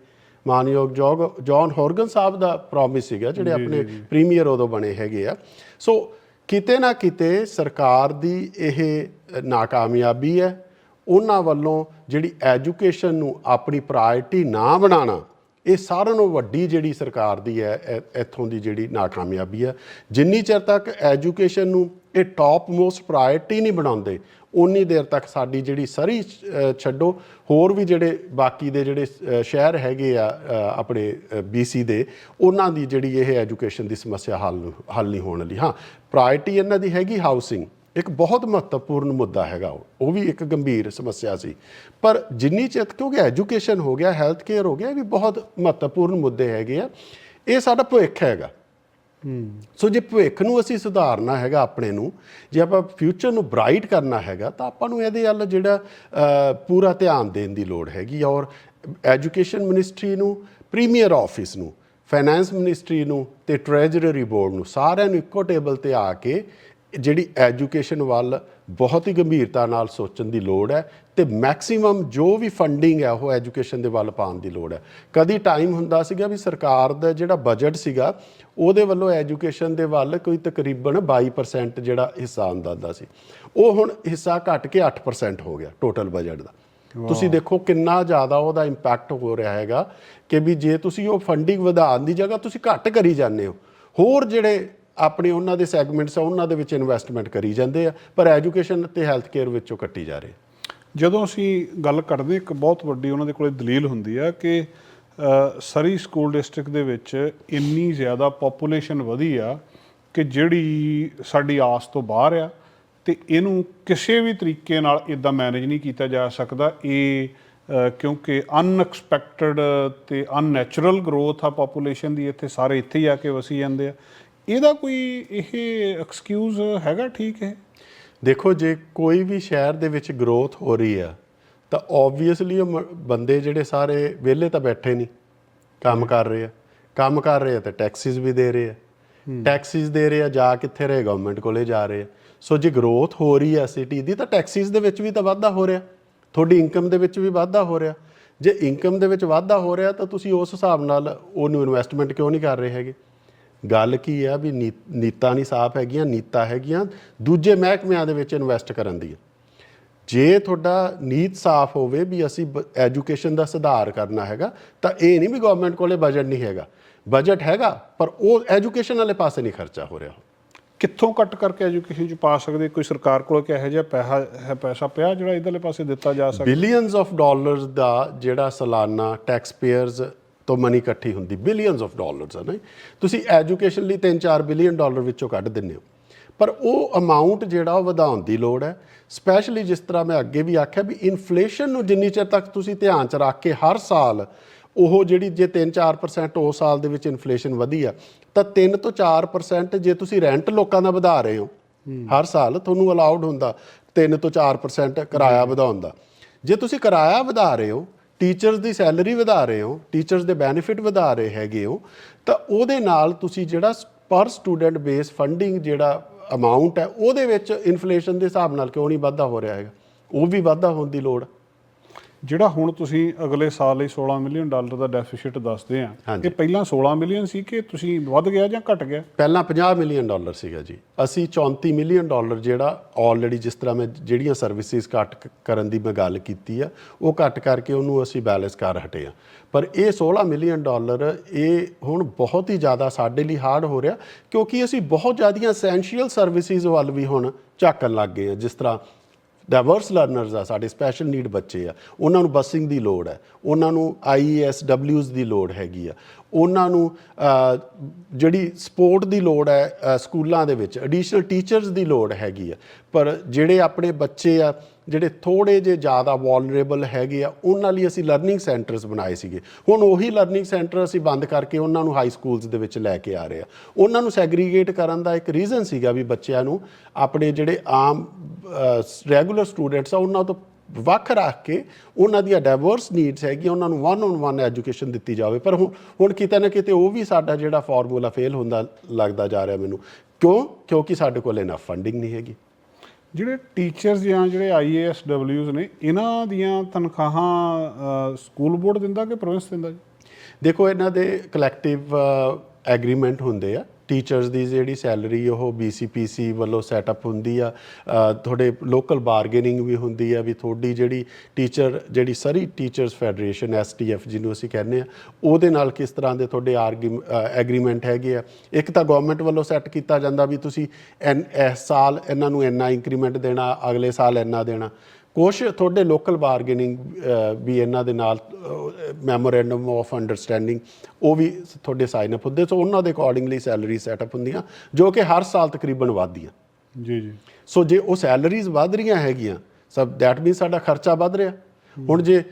ਮਾਨਯੋਗ ਜੋਗ ਜੌਨ ਹੋਰਗਨ ਸਾਹਿਬ ਦਾ ਪ੍ਰੋਮਿਸ ਸੀਗਾ ਜਿਹੜੇ ਆਪਣੇ ਪ੍ਰੀਮੀਅਰ ਉਦੋਂ ਬਣੇ ਹੈਗੇ ਆ। ਸੋ ਕਿਤੇ ਨਾ ਕਿਤੇ ਸਰਕਾਰ ਦੀ ਇਹ ਨਾਕਾਮਯਾਬੀ ਹੈ ਉਹਨਾਂ ਵੱਲੋਂ ਜਿਹੜੀ ਐਜੂਕੇਸ਼ਨ ਨੂੰ ਆਪਣੀ ਪ੍ਰਾਇੋਰਟੀ ਨਾ ਬਣਾਉਣਾ ਇਹ ਸਾਰਿਆਂ ਨਾਲੋਂ ਵੱਡੀ ਜਿਹੜੀ ਸਰਕਾਰ ਦੀ ਹੈ ਇੱਥੋਂ ਦੀ ਜਿਹੜੀ ਨਾਕਾਮਯਾਬੀ ਹੈ। ਜਿੰਨੀ ਚਿਰ ਤੱਕ ਐਜੂਕੇਸ਼ਨ ਨੂੰ ਇਹ ਟਾਪ ਮੋਸਟ ਪ੍ਰਾਇੋਰਟੀ ਨਹੀਂ ਬਣਾਉਂਦੇ ਉਨੀ ਦੇਰ ਤੱਕ ਸਾਡੀ ਜਿਹੜੀ ਸਰੀ ਛੱਡੋ। ਹੋਰ ਵੀ ਜਿਹੜੇ ਬਾਕੀ ਦੇ ਜਿਹੜੇ ਸ਼ਹਿਰ ਹੈਗੇ ਆ ਅ, ਆਪਣੇ ਬੀਸੀ ਦੇ ਉਹਨਾਂ ਦੀ ਜਿਹੜੀ ਇਹ ਐਜੂਕੇਸ਼ਨ ਦੀ ਸਮੱਸਿਆ ਹੱਲ ਨੂੰ- ਹੱਲ ਨਹੀਂ ਹੋਣ ਲਈ ਹਾਂ ਪ੍ਰਾਇੋਰਟੀ ਇਹਨਾਂ ਦੀ ਹੈਗੀ ਹਾਊਸਿੰਗ ਇੱਕ ਬਹੁਤ ਮਹੱਤਵਪੂਰਨ ਮੁੱਦਾ ਹੈਗਾ ਉਹ। ਵੀ ਇੱਕ ਗੰਭੀਰ ਸਮੱਸਿਆ ਸੀ। ਪਰ ਜਿੰਨੀ ਚਿਰ ਕਿਉਂਕਿ ਐਜੂਕੇਸ਼ਨ ਹੋ ਗਿਆ ਹੈਲਥ ਕੇਅਰ ਹੋ ਗਿਆ ਇਹ ਵੀ ਬਹੁਤ ਮਹੱਤਵਪੂਰਨ ਮੁੱਦੇ ਹੈਗੇ ਆ। ਇਹ ਸਾਡਾ ਭਵਿੱਖ ਹੈਗਾ। ਸੋ ਜੇ ਭਵਿੱਖ ਨੂੰ ਅਸੀਂ ਸੁਧਾਰਨਾ ਹੈਗਾ ਆਪਣੇ ਨੂੰ ਜੇ ਆਪਾਂ ਫਿਊਚਰ ਨੂੰ ਬ੍ਰਾਈਟ ਕਰਨਾ ਹੈਗਾ ਤਾਂ ਆਪਾਂ ਨੂੰ ਇਹਦੇ ਵੱਲ ਜਿਹੜਾ ਪੂਰਾ ਧਿਆਨ ਦੇਣ ਦੀ ਲੋੜ ਹੈਗੀ ਔਰ ਐਜੂਕੇਸ਼ਨ ਮਿਨਿਸਟਰੀ ਨੂੰ ਪ੍ਰੀਮੀਅਰ ਆਫਿਸ ਨੂੰ ਫਾਈਨੈਂਸ ਮਿਨਿਸਟਰੀ ਨੂੰ ਤੇ ਟ੍ਰੈਜਰਰੀ ਬੋਰਡ ਨੂੰ ਸਾਰਿਆਂ ਨੂੰ ਇੱਕੋ ਟੇਬਲ ਤੇ ਆ ਕੇ ਜਿਹੜੀ ਐਜੂਕੇਸ਼ਨ ਵੱਲ ਬਹੁਤ ਹੀ ਗੰਭੀਰਤਾ ਨਾਲ ਸੋਚਣ ਦੀ ਲੋੜ ਹੈ ਤੇ ਮੈਕਸਿਮਮ ਜੋ ਵੀ ਫੰਡਿੰਗ ਹੈ ਉਹ ਐਜੂਕੇਸ਼ਨ ਦੇ ਵੱਲ ਪਾਉਣ ਦੀ ਲੋੜ ਹੈ। ਕਦੀ ਟਾਈਮ ਹੁੰਦਾ ਸੀਗਾ ਵੀ ਸਰਕਾਰ ਦਾ ਜਿਹੜਾ ਬਜਟ ਸੀਗਾ ਉਹਦੇ ਵੱਲੋਂ ਐਜੂਕੇਸ਼ਨ ਦੇ ਵੱਲ ਕੋਈ ਤਕਰੀਬਨ 22% ਜਿਹੜਾ ਹਿੱਸਾ ਆਉਂਦਾ ਹੁੰਦਾ ਸੀ। ਉਹ ਹੁਣ ਹਿੱਸਾ ਘਟ ਕੇ 8% ਹੋ ਗਿਆ ਟੋਟਲ ਬਜਟ ਦਾ। ਤੁਸੀਂ ਦੇਖੋ ਕਿੰਨਾ ਜ਼ਿਆਦਾ ਉਹਦਾ ਇੰਪੈਕਟ ਹੋ ਰਿਹਾ ਹੈਗਾ ਕਿ ਵੀ ਜੇ ਤੁਸੀਂ ਉਹ ਫੰਡਿੰਗ ਵਧਾਉਣ ਦੀ ਜਗ੍ਹਾ ਤੁਸੀਂ ਘੱਟ ਕਰੀ ਜਾਂਦੇ ਹੋ। ਹੋਰ ਜਿਹੜੇ ਆਪਣੇ ਉਹਨਾਂ ਦੇ ਸੈਗਮੈਂਟਸ ਆ, ਉਹਨਾਂ ਦੇ ਵਿੱਚ ਇਨਵੈਸਟਮੈਂਟ ਕਰੀ ਜਾਂਦੇ ਆ, ਪਰ ਐਜੂਕੇਸ਼ਨ ਤੇ ਹੈਲਥ ਕੇਅਰ ਵਿੱਚੋਂ ਕੱਟੀ ਜਾ ਰਹੇ। ਜਦੋਂ ਅਸੀਂ ਗੱਲ ਕਰਦੇ, ਇੱਕ ਬਹੁਤ ਵੱਡੀ ਉਹਨਾਂ ਦੇ ਕੋਲੇ ਦਲੀਲ ਹੁੰਦੀ ਆ ਕਿ ਸਰੀ ਸਕੂਲ ਡਿਸਟ੍ਰਿਕਟ ਦੇ ਵਿੱਚ ਇੰਨੀ ਜ਼ਿਆਦਾ ਪੋਪੂਲੇਸ਼ਨ ਵਧੀ ਆ ਕਿ ਜਿਹੜੀ ਸਾਡੀ ਆਸ ਤੋਂ ਬਾਹਰ ਆ, ਤੇ ਇਹਨੂੰ ਕਿਸੇ ਵੀ ਤਰੀਕੇ ਨਾਲ ਇਦਾਂ ਮੈਨੇਜ ਨਹੀਂ ਕੀਤਾ ਜਾ ਸਕਦਾ। ਇਹ ਕਿਉਂਕਿ ਅਨਐਕਸਪੈਕਟਡ ਤੇ ਅਨਨੈਚੁਰਲ ਗਰੋਥ ਆ ਪੋਪੂਲੇਸ਼ਨ ਦੀ, ਇੱਥੇ ਸਾਰੇ ਇੱਥੇ ਹੀ ਆ ਕੇ ਵਸੀ ਜਾਂਦੇ ਆ। ਇਹਦਾ ਕੋਈ ਇਹ ਐਕਸਕਿਊਜ਼ ਹੈਗਾ ਠੀਕ ਹੈ? ਦੇਖੋ ਜੇ ਕੋਈ ਵੀ ਸ਼ਹਿਰ ਦੇ ਵਿੱਚ ਗਰੋਥ ਹੋ ਰਹੀ ਆ ਤਾਂ ਆਬਵੀਅਸਲੀ ਉਹ ਮ- ਬੰਦੇ ਜਿਹੜੇ ਸਾਰੇ ਵਿਹਲੇ ਤਾਂ ਬੈਠੇ ਨਹੀਂ ਕੰਮ ਕਰ ਰਹੇ ਆ। ਕੰਮ ਕਰ ਰਹੇ ਆ ਤੇ ਟੈਕਸਿਸ ਵੀ ਦੇ ਰਹੇ ਆ। ਟੈਕਸਿਸ ਦੇ ਰਹੇ ਆ ਜਾ ਕਿੱਥੇ ਰਹੇ ਗਵਰਨਮੈਂਟ ਕੋਲੇ ਜਾ ਰਹੇ ਆ। ਸੋ ਜੇ ਗਰੋਥ ਹੋ ਰਹੀ ਆ ਸਿਟੀ ਦੀ ਤਾਂ ਟੈਕਸਿਸ ਦੇ ਵਿੱਚ ਵੀ ਤਾਂ ਵਾਧਾ ਹੋ ਰਿਹਾ। ਤੁਹਾਡੀ ਇਨਕਮ ਦੇ ਵਿੱਚ ਵੀ ਵਾਧਾ ਹੋ ਰਿਹਾ। ਜੇ ਇਨਕਮ ਦੇ ਵਿੱਚ ਵਾਧਾ ਹੋ ਰਿਹਾ ਤਾਂ ਤੁਸੀਂ ਉਸ ਹਿਸਾਬ ਨਾਲ ਉਹਨੂੰ ਇਨਵੈਸਟਮੈਂਟ ਕਿਉਂ ਨਹੀਂ ਕਰ ਰਹੇ ਹੈਗੇ? ਗੱਲ ਕੀ ਆ ਵੀ ਨੀਤਾਂ ਨਹੀਂ ਸਾਫ਼ ਹੈਗੀਆਂ ਨੀਤਾਂ ਹੈਗੀਆਂ। ਦੂਜੇ ਮਹਿਕਮਿਆਂ ਦੇ ਵਿੱਚ ਇਨਵੈਸਟ ਕਰਨ ਦੀ ਜੇ ਤੁਹਾਡਾ ਨੀਤ ਸਾਫ਼ ਹੋਵੇ ਵੀ ਅਸੀਂ ਐਜੂਕੇਸ਼ਨ ਦਾ ਸੁਧਾਰ ਕਰਨਾ ਹੈਗਾ ਤਾਂ ਇਹ ਨਹੀਂ ਵੀ ਗਵਰਨਮੈਂਟ ਕੋਲੇ ਬਜਟ ਨਹੀਂ ਹੈਗਾ। ਬਜਟ ਹੈਗਾ ਪਰ ਉਹ ਐਜੂਕੇਸ਼ਨ ਵਾਲੇ ਪਾਸੇ ਨਹੀਂ ਖਰਚਾ ਹੋ ਰਿਹਾ। ਕਿੱਥੋਂ ਕੱਟ ਕਰਕੇ ਐਜੂਕੇਸ਼ਨ ਚ ਪਾ ਸਕਦੇ? ਕੋਈ ਸਰਕਾਰ ਕੋਲ ਕਿਹੋ ਜਿਹਾ ਪੈਸਾ ਹੈ ਪੈਸਾ ਪਿਆ ਜਿਹੜਾ ਇਧਰਲੇ ਪਾਸੇ ਦਿੱਤਾ ਜਾ ਸਕਦਾ? ਬਿਲੀਅਨਸ ਆਫ ਡਾਲਰਸ ਦਾ ਜਿਹੜਾ ਸਾਲਾਨਾ ਟੈਕਸ ਪੇਅਰਸ ਤੋਂ ਮਨੀ ਇਕੱਠੀ ਹੁੰਦੀ ਬਿਲੀਅਨਸ ਆਫ ਡਾਲਰਸ ਹੈ ਨਾ ਤੁਸੀਂ ਐਜੂਕੇਸ਼ਨ ਲਈ 3-4 ਬਿਲੀਅਨ ਡਾਲਰ ਵਿੱਚੋਂ ਕੱਢ ਦਿੰਦੇ ਹੋ। ਪਰ ਉਹ ਅਮਾਉਂਟ ਜਿਹੜਾ ਉਹ ਵਧਾਉਣ ਦੀ ਲੋੜ ਹੈ ਸਪੈਸ਼ਲੀ ਜਿਸ ਤਰ੍ਹਾਂ ਮੈਂ ਅੱਗੇ ਵੀ ਆਖਿਆ ਵੀ ਇਨਫਲੇਸ਼ਨ ਨੂੰ ਜਿੰਨੀ ਚਿਰ ਤੱਕ ਤੁਸੀਂ ਧਿਆਨ 'ਚ ਰੱਖ ਕੇ ਹਰ ਸਾਲ ਉਹ ਜਿਹੜੀ ਜੇ 3-4% ਉਹ ਸਾਲ ਦੇ ਵਿੱਚ ਇਨਫਲੇਸ਼ਨ ਵਧੀ ਆ ਤਾਂ 3 ਤੋਂ 4% ਜੇ ਤੁਸੀਂ ਰੈਂਟ ਲੋਕਾਂ ਦਾ ਵਧਾ ਰਹੇ ਹੋ ਹਰ ਸਾਲ ਤੁਹਾਨੂੰ ਅਲਾਉਡ ਹੁੰਦਾ 3 ਤੋਂ 4% ਕਿਰਾਇਆ ਵਧਾਉਣ ਦਾ। ਜੇ ਤੁਸੀਂ ਕਿਰਾਇਆ ਵਧਾ ਰਹੇ ਹੋ ਟੀਚਰਸ ਦੀ ਸੈਲਰੀ ਵਧਾ ਰਹੇ ਹੋ ਟੀਚਰਸ ਦੇ ਬੈਨੀਫਿਟ ਵਧਾ ਰਹੇ ਹੈਗੇ ਹੋ, ਤਾਂ ਉਹਦੇ ਨਾਲ ਤੁਸੀਂ ਜਿਹੜਾ ਪਰ ਸਟੂਡੈਂਟ ਬੇਸ ਫੰਡਿੰਗ ਜਿਹੜਾ ਅਮਾਉਂਟ ਹੈ, ਉਹਦੇ ਵਿੱਚ ਇਨਫਲੇਸ਼ਨ ਦੇ ਹਿਸਾਬ ਨਾਲ ਕਿਉਂ ਨਹੀਂ ਵਾਧਾ ਹੋ ਰਿਹਾ ਹੈਗਾ ਉਹ ਵੀ ਵਾਧਾ ਹੋਣ ਦੀ ਲੋੜ ਹੈ। ਜਿਹੜਾ ਹੁਣ ਤੁਸੀਂ ਅਗਲੇ ਸਾਲ ਲਈ 16 ਮਿਲੀਅਨ ਡਾਲਰ ਦਾ ਡੈਫਿਸਿਟ ਦੱਸਦੇ ਆ। ਇਹ ਪਹਿਲਾਂ 16 ਮਿਲੀਅਨ ਸੀ ਕਿ ਤੁਸੀਂ ਵੱਧ ਗਿਆ ਜਾਂ ਘਟ ਗਿਆ? ਪਹਿਲਾਂ 50 ਮਿਲੀਅਨ ਡਾਲਰ ਸੀਗਾ ਜੀ। ਅਸੀਂ 34 ਮਿਲੀਅਨ ਡਾਲਰ ਜਿਹੜਾ ਆਲਰੇਡੀ ਜਿਸ ਤਰ੍ਹਾਂ ਮੈਂ ਜਿਹੜੀਆਂ ਸਰਵਿਸਿਜ਼ ਘੱਟ ਕਰਨ ਦੀ ਮੈਂ ਗੱਲ ਕੀਤੀ ਆ ਉਹ ਘੱਟ ਕਰਕੇ ਉਹਨੂੰ ਅਸੀਂ ਬੈਲੈਂਸ ਕਰ ਹਟੇ ਆ। ਪਰ ਇਹ 16 ਮਿਲੀਅਨ ਡਾਲਰ ਇਹ ਹੁਣ ਬਹੁਤ ਹੀ ਜ਼ਿਆਦਾ ਸਾਡੇ ਲਈ ਹਾਰਡ ਹੋ ਰਿਹਾ ਕਿਉਂਕਿ ਅਸੀਂ ਬਹੁਤ ਜ਼ਿਆਦੀਆਂ ਐਸੈਂਸ਼ੀਅਲ ਸਰਵਿਸਿਜ਼ ਵੱਲ ਵੀ ਹੁਣ ਝਾਕਣ ਲੱਗ ਗਏ ਆ ਜਿਸ ਤਰ੍ਹਾਂ ਡਾਈਵਰਸ ਲਰਨਰਸ ਆ, ਸਾਡੇ ਸਪੈਸ਼ਲ ਨੀਡ ਬੱਚੇ ਆ। ਉਹਨਾਂ ਨੂੰ ਬੱਸਿੰਗ ਦੀ ਲੋੜ ਹੈ। ਉਹਨਾਂ ਨੂੰ ਆਈਐਸ ਡਬਲਯੂਜ਼ ਦੀ ਲੋੜ ਹੈਗੀ ਆ। ਉਹਨਾਂ ਨੂੰ ਜਿਹੜੀ ਸਪੋਰਟ ਦੀ ਲੋੜ ਹੈ ਸਕੂਲਾਂ ਦੇ ਵਿੱਚ ਐਡੀਸ਼ਨਲ ਟੀਚਰਸ ਦੀ ਲੋੜ ਹੈਗੀ ਆ। ਪਰ ਜਿਹੜੇ ਆਪਣੇ ਬੱਚੇ ਆ ਜਿਹੜੇ ਥੋੜੇ ਜੇ ਜ਼ਿਆਦਾ ਵਲਨਰੇਬਲ ਹੈਗੇ ਆ, ਉਹਨਾਂ ਲਈ ਅਸੀਂ ਲਰਨਿੰਗ ਸੈਂਟਰਸ ਬਣਾਏ ਸੀਗੇ। ਹੁਣ ਉਹੀ ਲਰਨਿੰਗ ਸੈਂਟਰ ਅਸੀਂ ਬੰਦ ਕਰਕੇ ਉਹਨਾਂ ਨੂੰ ਹਾਈ ਸਕੂਲਸ ਦੇ ਵਿੱਚ ਲੈ ਕੇ ਆ ਰਹੇ ਆ। ਉਹਨਾਂ ਨੂੰ ਸੈਗਰੀਗੇਟ ਕਰਨ ਦਾ ਇੱਕ ਰੀਜ਼ਨ ਸੀਗਾ ਵੀ ਬੱਚਿਆਂ ਨੂੰ ਆਪਣੇ ਜਿਹੜੇ ਆਮ ਰੈਗੂਲਰ ਸਟੂਡੈਂਟਸ ਆ, ਉਹਨਾਂ ਤੋਂ ਵੱਖ ਰੱਖ ਕੇ ਉਹਨਾਂ ਦੀਆਂ ਡਾਈਵਰਸ ਨੀਡਸ ਹੈਗੀਆਂ, ਉਹਨਾਂ ਨੂੰ ਵਨ ਔਨ ਵਨ ਐਜੂਕੇਸ਼ਨ ਦਿੱਤੀ ਜਾਵੇ। ਪਰ ਹੁਣ ਹੁਣ ਕਿਤੇ ਨਾ ਕਿਤੇ ਉਹ ਵੀ ਸਾਡਾ ਜਿਹੜਾ ਫਾਰਮੂਲਾ ਫੇਲ ਹੁੰਦਾ ਲੱਗਦਾ ਜਾ ਰਿਹਾ ਮੈਨੂੰ। ਕਿਉਂ? ਕਿਉਂਕਿ ਸਾਡੇ ਕੋਲ ਇਨਫ ਫੰਡਿੰਗ ਨਹੀਂ ਹੈਗੀ। ਜਿਹੜੇ ਟੀਚਰਸ ਜਾਂ ਜਿਹੜੇ ਆਈਏਐਸ ਡਬਲਯੂਜ਼ ਨੇ, ਇਹਨਾਂ ਦੀਆਂ ਤਨਖਾਹਾਂ ਸਕੂਲ ਬੋਰਡ ਦਿੰਦਾ ਕਿ ਪ੍ਰੋਵਿੰਸ ਦਿੰਦਾ ਜੀ? ਦੇਖੋ, ਇਹਨਾਂ ਦੇ ਕਲੈਕਟਿਵ ਐਗਰੀਮੈਂਟ ਹੁੰਦੇ ਆ। ਟੀਚਰਸ ਦੀ ਜਿਹੜੀ ਸੈਲਰੀ ਉਹ BCPC ਵੱਲੋਂ ਸੈਟਅਪ ਹੁੰਦੀ ਆ। ਤੁਹਾਡੇ ਲੋਕਲ ਬਾਰਗੇਨਿੰਗ ਵੀ ਹੁੰਦੀ ਆ ਵੀ ਤੁਹਾਡੀ ਜਿਹੜੀ ਟੀਚਰ ਜਿਹੜੀ ਸਰੀ ਟੀਚਰਸ ਫੈਡਰੇਸ਼ਨ STF ਜਿਹਨੂੰ ਅਸੀਂ ਕਹਿੰਦੇ ਆ, ਉਹਦੇ ਨਾਲ ਕਿਸ ਤਰ੍ਹਾਂ ਦੇ ਤੁਹਾਡੇ ਐਗਰੀਮੈਂਟ ਹੈਗੇ ਆ? ਇੱਕ ਤਾਂ ਗਵਰਨਮੈਂਟ ਵੱਲੋਂ ਸੈੱਟ ਕੀਤਾ ਜਾਂਦਾ ਵੀ ਤੁਸੀਂ ਐਨ- ਇਸ ਸਾਲ ਇਹਨਾਂ ਨੂੰ ਇੰਨਾ ਇੰਕਰੀਮੈਂਟ ਦੇਣਾ, ਅਗਲੇ ਸਾਲ ਇੰਨਾ ਦੇਣਾ। ਕੁਛ ਤੁਹਾਡੇ ਲੋਕਲ ਬਾਰਗੇਨਿੰਗ ਵੀ ਇਹਨਾਂ ਦੇ ਨਾਲ ਮੈਮੋਰੈਂਡਮ ਆਫ ਅੰਡਰਸਟੈਂਡਿੰਗ ਉਹ ਵੀ ਤੁਹਾਡੇ ਸਾਈਨ ਅਪ ਹੁੰਦੇ ਸੋ ਉਹਨਾਂ ਦੇ ਅਕੋਰਡਿੰਗਲੀ ਸੈਲਰੀ ਸੈਟਅਪ ਹੁੰਦੀਆਂ ਜੋ ਕਿ ਹਰ ਸਾਲ ਤਕਰੀਬਨ ਵੱਧਦੀਆਂ। ਜੀ ਜੀ। ਸੋ ਜੇ ਉਹ ਸੈਲਰੀਜ਼ ਵੱਧ ਰਹੀਆਂ ਹੈਗੀਆਂ ਸਭ ਦੈਟ ਮੀਨ ਸਾਡਾ ਖਰਚਾ ਵੱਧ ਰਿਹਾ। ਹੁਣ ਜੇ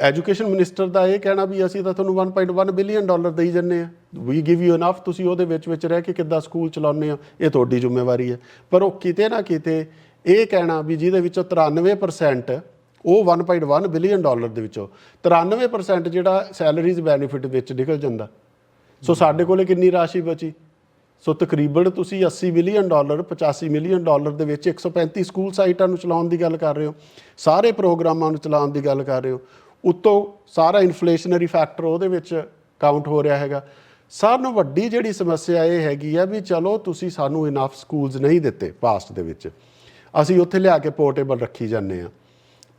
ਐਜੂਕੇਸ਼ਨ ਮਿਨਿਸਟਰ ਦਾ ਇਹ ਕਹਿਣਾ ਵੀ ਅਸੀਂ ਤਾਂ ਤੁਹਾਨੂੰ 1.1 ਬਿਲੀਅਨ ਡਾਲਰ ਦੇਈ ਜੰਨੇ ਆ ਵੀ ਗਿਵ ਯੂ ਇਨਫ ਤੁਸੀਂ ਉਹਦੇ ਵਿੱਚ ਵਿੱਚ ਰਹਿ ਕੇ ਕਿੱਦਾਂ ਸਕੂਲ ਚਲਾਉਂਦੇ ਹੋ ਇਹ ਤੁਹਾਡੀ ਜ਼ਿੰਮੇਵਾਰੀ ਹੈ। ਪਰ ਉਹ ਕਿਤੇ ਨਾ ਕਿਤੇ ਇਹ ਕਹਿਣਾ ਵੀ ਜਿਹਦੇ ਵਿੱਚੋਂ 93% ਉਹ 1.1 ਬਿਲੀਅਨ ਡਾਲਰ ਦੇ ਵਿੱਚੋਂ। 93% ਜਿਹੜਾ ਸੈਲਰੀਜ਼ ਬੈਨੀਫਿਟ ਵਿੱਚ ਨਿਕਲ ਜਾਂਦਾ। ਸੋ ਸਾਡੇ ਕੋਲੇ ਕਿੰਨੀ ਰਾਸ਼ੀ ਬਚੀ? ਸੋ ਤਕਰੀਬਨ ਤੁਸੀਂ 80 ਮਿਲੀਅਨ ਡਾਲਰ 85 ਮਿਲੀਅਨ ਡਾਲਰ ਦੇ ਵਿੱਚ 135 ਸਕੂਲ ਸਾਈਟਾਂ ਨੂੰ ਚਲਾਉਣ ਦੀ ਗੱਲ ਕਰ ਰਹੇ ਹੋ। ਸਾਰੇ ਪ੍ਰੋਗਰਾਮਾਂ ਨੂੰ ਚਲਾਉਣ ਦੀ ਗੱਲ ਕਰ ਰਹੇ ਹੋ। ਉੱਤੋਂ ਸਾਰਾ ਇਨਫਲੇਸ਼ਨਰੀ ਫੈਕਟਰ ਉਹਦੇ ਵਿੱਚ ਕਾਊਂਟ ਹੋ ਰਿਹਾ ਹੈਗਾ। ਸਭ ਨੂੰ ਵੱਡੀ ਜਿਹੜੀ ਸਮੱਸਿਆ ਇਹ ਹੈਗੀ ਆ ਵੀ ਚਲੋ ਤੁਸੀਂ ਸਾਨੂੰ ਇਨਫ ਸਕੂਲਸ ਨਹੀਂ ਦਿੱਤੇ ਪਾਸਟ ਦੇ ਵਿੱਚ। ਅਸੀਂ ਉੱਥੇ ਲਿਆ ਕੇ ਪੋਰਟੇਬਲ ਰੱਖੀ ਜਾਂਦੇ ਆ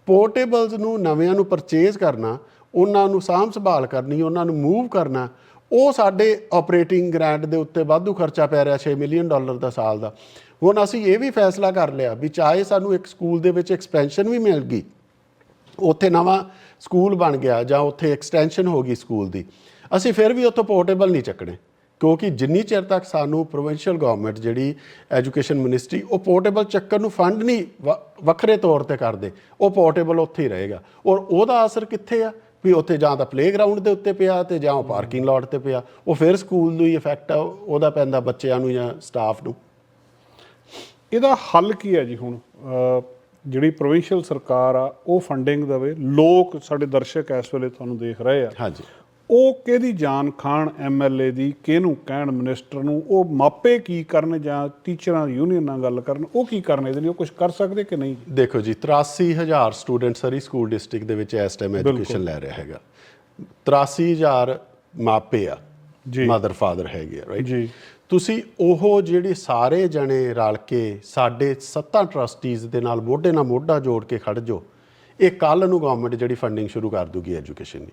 ਪੋਰਟੇਬਲਸ ਨੂੰ ਨਵਿਆਂ ਨੂੰ ਪਰਚੇਜ਼ ਕਰਨਾ, ਉਹਨਾਂ ਨੂੰ ਸਾਂਭ ਸੰਭਾਲ ਕਰਨੀ, ਉਹਨਾਂ ਨੂੰ ਮੂਵ ਕਰਨਾ, ਉਹ ਸਾਡੇ ਆਪਰੇਟਿੰਗ ਗ੍ਰਾਂਟ ਦੇ ਉੱਤੇ ਵਾਧੂ ਖਰਚਾ ਪੈ ਰਿਹਾ 6 ਮਿਲੀਅਨ ਡਾਲਰ ਦਾ ਸਾਲ ਦਾ। ਹੁਣ ਅਸੀਂ ਇਹ ਵੀ ਫੈਸਲਾ ਕਰ ਲਿਆ ਵੀ ਚਾਹੇ ਸਾਨੂੰ ਇੱਕ ਸਕੂਲ ਦੇ ਵਿੱਚ ਐਕਸਪੈਂਸ਼ਨ ਵੀ ਮਿਲ ਗਈ, ਉੱਥੇ ਨਵਾਂ ਸਕੂਲ ਬਣ ਗਿਆ ਜਾਂ ਉੱਥੇ ਐਕਸਟੈਂਸ਼ਨ ਹੋ ਗਈ ਸਕੂਲ ਦੀ, ਅਸੀਂ ਫਿਰ ਵੀ ਉੱਥੋਂ ਪੋਰਟੇਬਲ ਨਹੀਂ ਚੱਕਣੇ। ਕਿਉਂਕਿ ਜਿੰਨੀ ਚਿਰ ਤੱਕ ਸਾਨੂੰ ਪ੍ਰੋਵਿੰਸ਼ੀਅਲ ਗਵਰਨਮੈਂਟ ਜਿਹੜੀ ਐਜੂਕੇਸ਼ਨ ਮਿਨਿਸਟਰੀ ਉਹ ਪੋਰਟੇਬਲ ਚੱਕਣ ਨੂੰ ਫੰਡ ਨਹੀਂ ਵੱਖਰੇ ਤੌਰ ਤੇ ਕਰਦੇ ਉਹ ਪੋਰਟੇਬਲ ਉੱਥੇ ਹੀ ਰਹੇਗਾ। ਔਰ ਉਹਦਾ ਅਸਰ ਕਿੱਥੇ ਆ? ਵੀ ਉੱਥੇ ਜਾਂ ਤਾਂ ਪਲੇਗਰਾਉਂਡ ਦੇ ਉੱਤੇ ਪਿਆ ਤੇ ਜਾਂ ਪਾਰਕਿੰਗ ਲਾਟ ਤੇ ਪਿਆ। ਉਹ ਫਿਰ ਸਕੂਲ ਨੂੰ ਹੀ ਇਫੈਕਟ ਆ ਉਹਦਾ ਪੈਂਦਾ ਬੱਚਿਆਂ ਨੂੰ ਜਾਂ ਸਟਾਫ ਨੂੰ। ਇਹਦਾ ਹੱਲ ਕੀ ਹੈ ਜੀ ਹੁਣ? ਜਿਹੜੀ ਪ੍ਰੋਵਿੰਸ਼ੀਅਲ ਸਰਕਾਰ ਆ ਉਹ ਫੰਡਿੰਗ ਦੇਵੇ। ਲੋਕ ਸਾਡੇ ਦਰਸ਼ਕ ਇਸ ਵੇਲੇ ਤੁਹਾਨੂੰ ਦੇਖ ਰਹੇ ਆ। ਹਾਂਜੀ। ਉਹ ਕਿਹਦੀ ਜਾਨ ਖਾਣ ਐਮਐਲਏ ਦੀ ਕਿਹਨੂੰ ਕਹਿਣ ਮਿਨਿਸਟਰ ਨੂੰ ਉਹ ਮਾਪੇ ਕੀ ਕਰਨ ਜਾਂ ਟੀਚਰਾਂ ਯੂਨੀਅਨ ਨਾਲ ਗੱਲ ਕਰਨ ਉਹ ਕੀ ਕਰਨ ਇਹਦੇ ਲਈ ਉਹ ਕੁਝ ਕਰ ਸਕਦੇ ਕਿ ਨਹੀਂ? ਦੇਖੋ ਜੀ 83000 ਸਟੂਡੈਂਟ ਸਰੀ ਸਕੂਲ ਡਿਸਟ੍ਰਿਕਟ ਦੇ ਵਿੱਚ ਇਸ ਟਾਈਮ ਐਜੂਕੇਸ਼ਨ ਲੈ ਰਿਹਾ ਹੈਗਾ। 83000 ਮਾਪੇ ਆ ਜੀ। ਮਦਰ ਫਾਦਰ ਹੈਗੇ ਆ ਰਾਈਟ ਜੀ। ਤੁਸੀਂ ਉਹ ਜਿਹੜੇ ਸਾਰੇ ਜਣੇ ਰਲ ਕੇ ਸਾਡੇ ਸੱਤਾਂ ਟਰਸਟੀਜ਼ ਦੇ ਨਾਲ ਮੋਢੇ ਨਾਲ ਮੋਢਾ ਜੋੜ ਕੇ ਖੜ ਜੋ ਇਹ ਕੱਲ ਨੂੰ ਗਵਰਨਮੈਂਟ ਜਿਹੜੀ ਫੰਡਿੰਗ ਸ਼ੁਰੂ ਕਰ ਦੂਗੀ ਐਜੂਕੇਸ਼ਨ ਦੀ।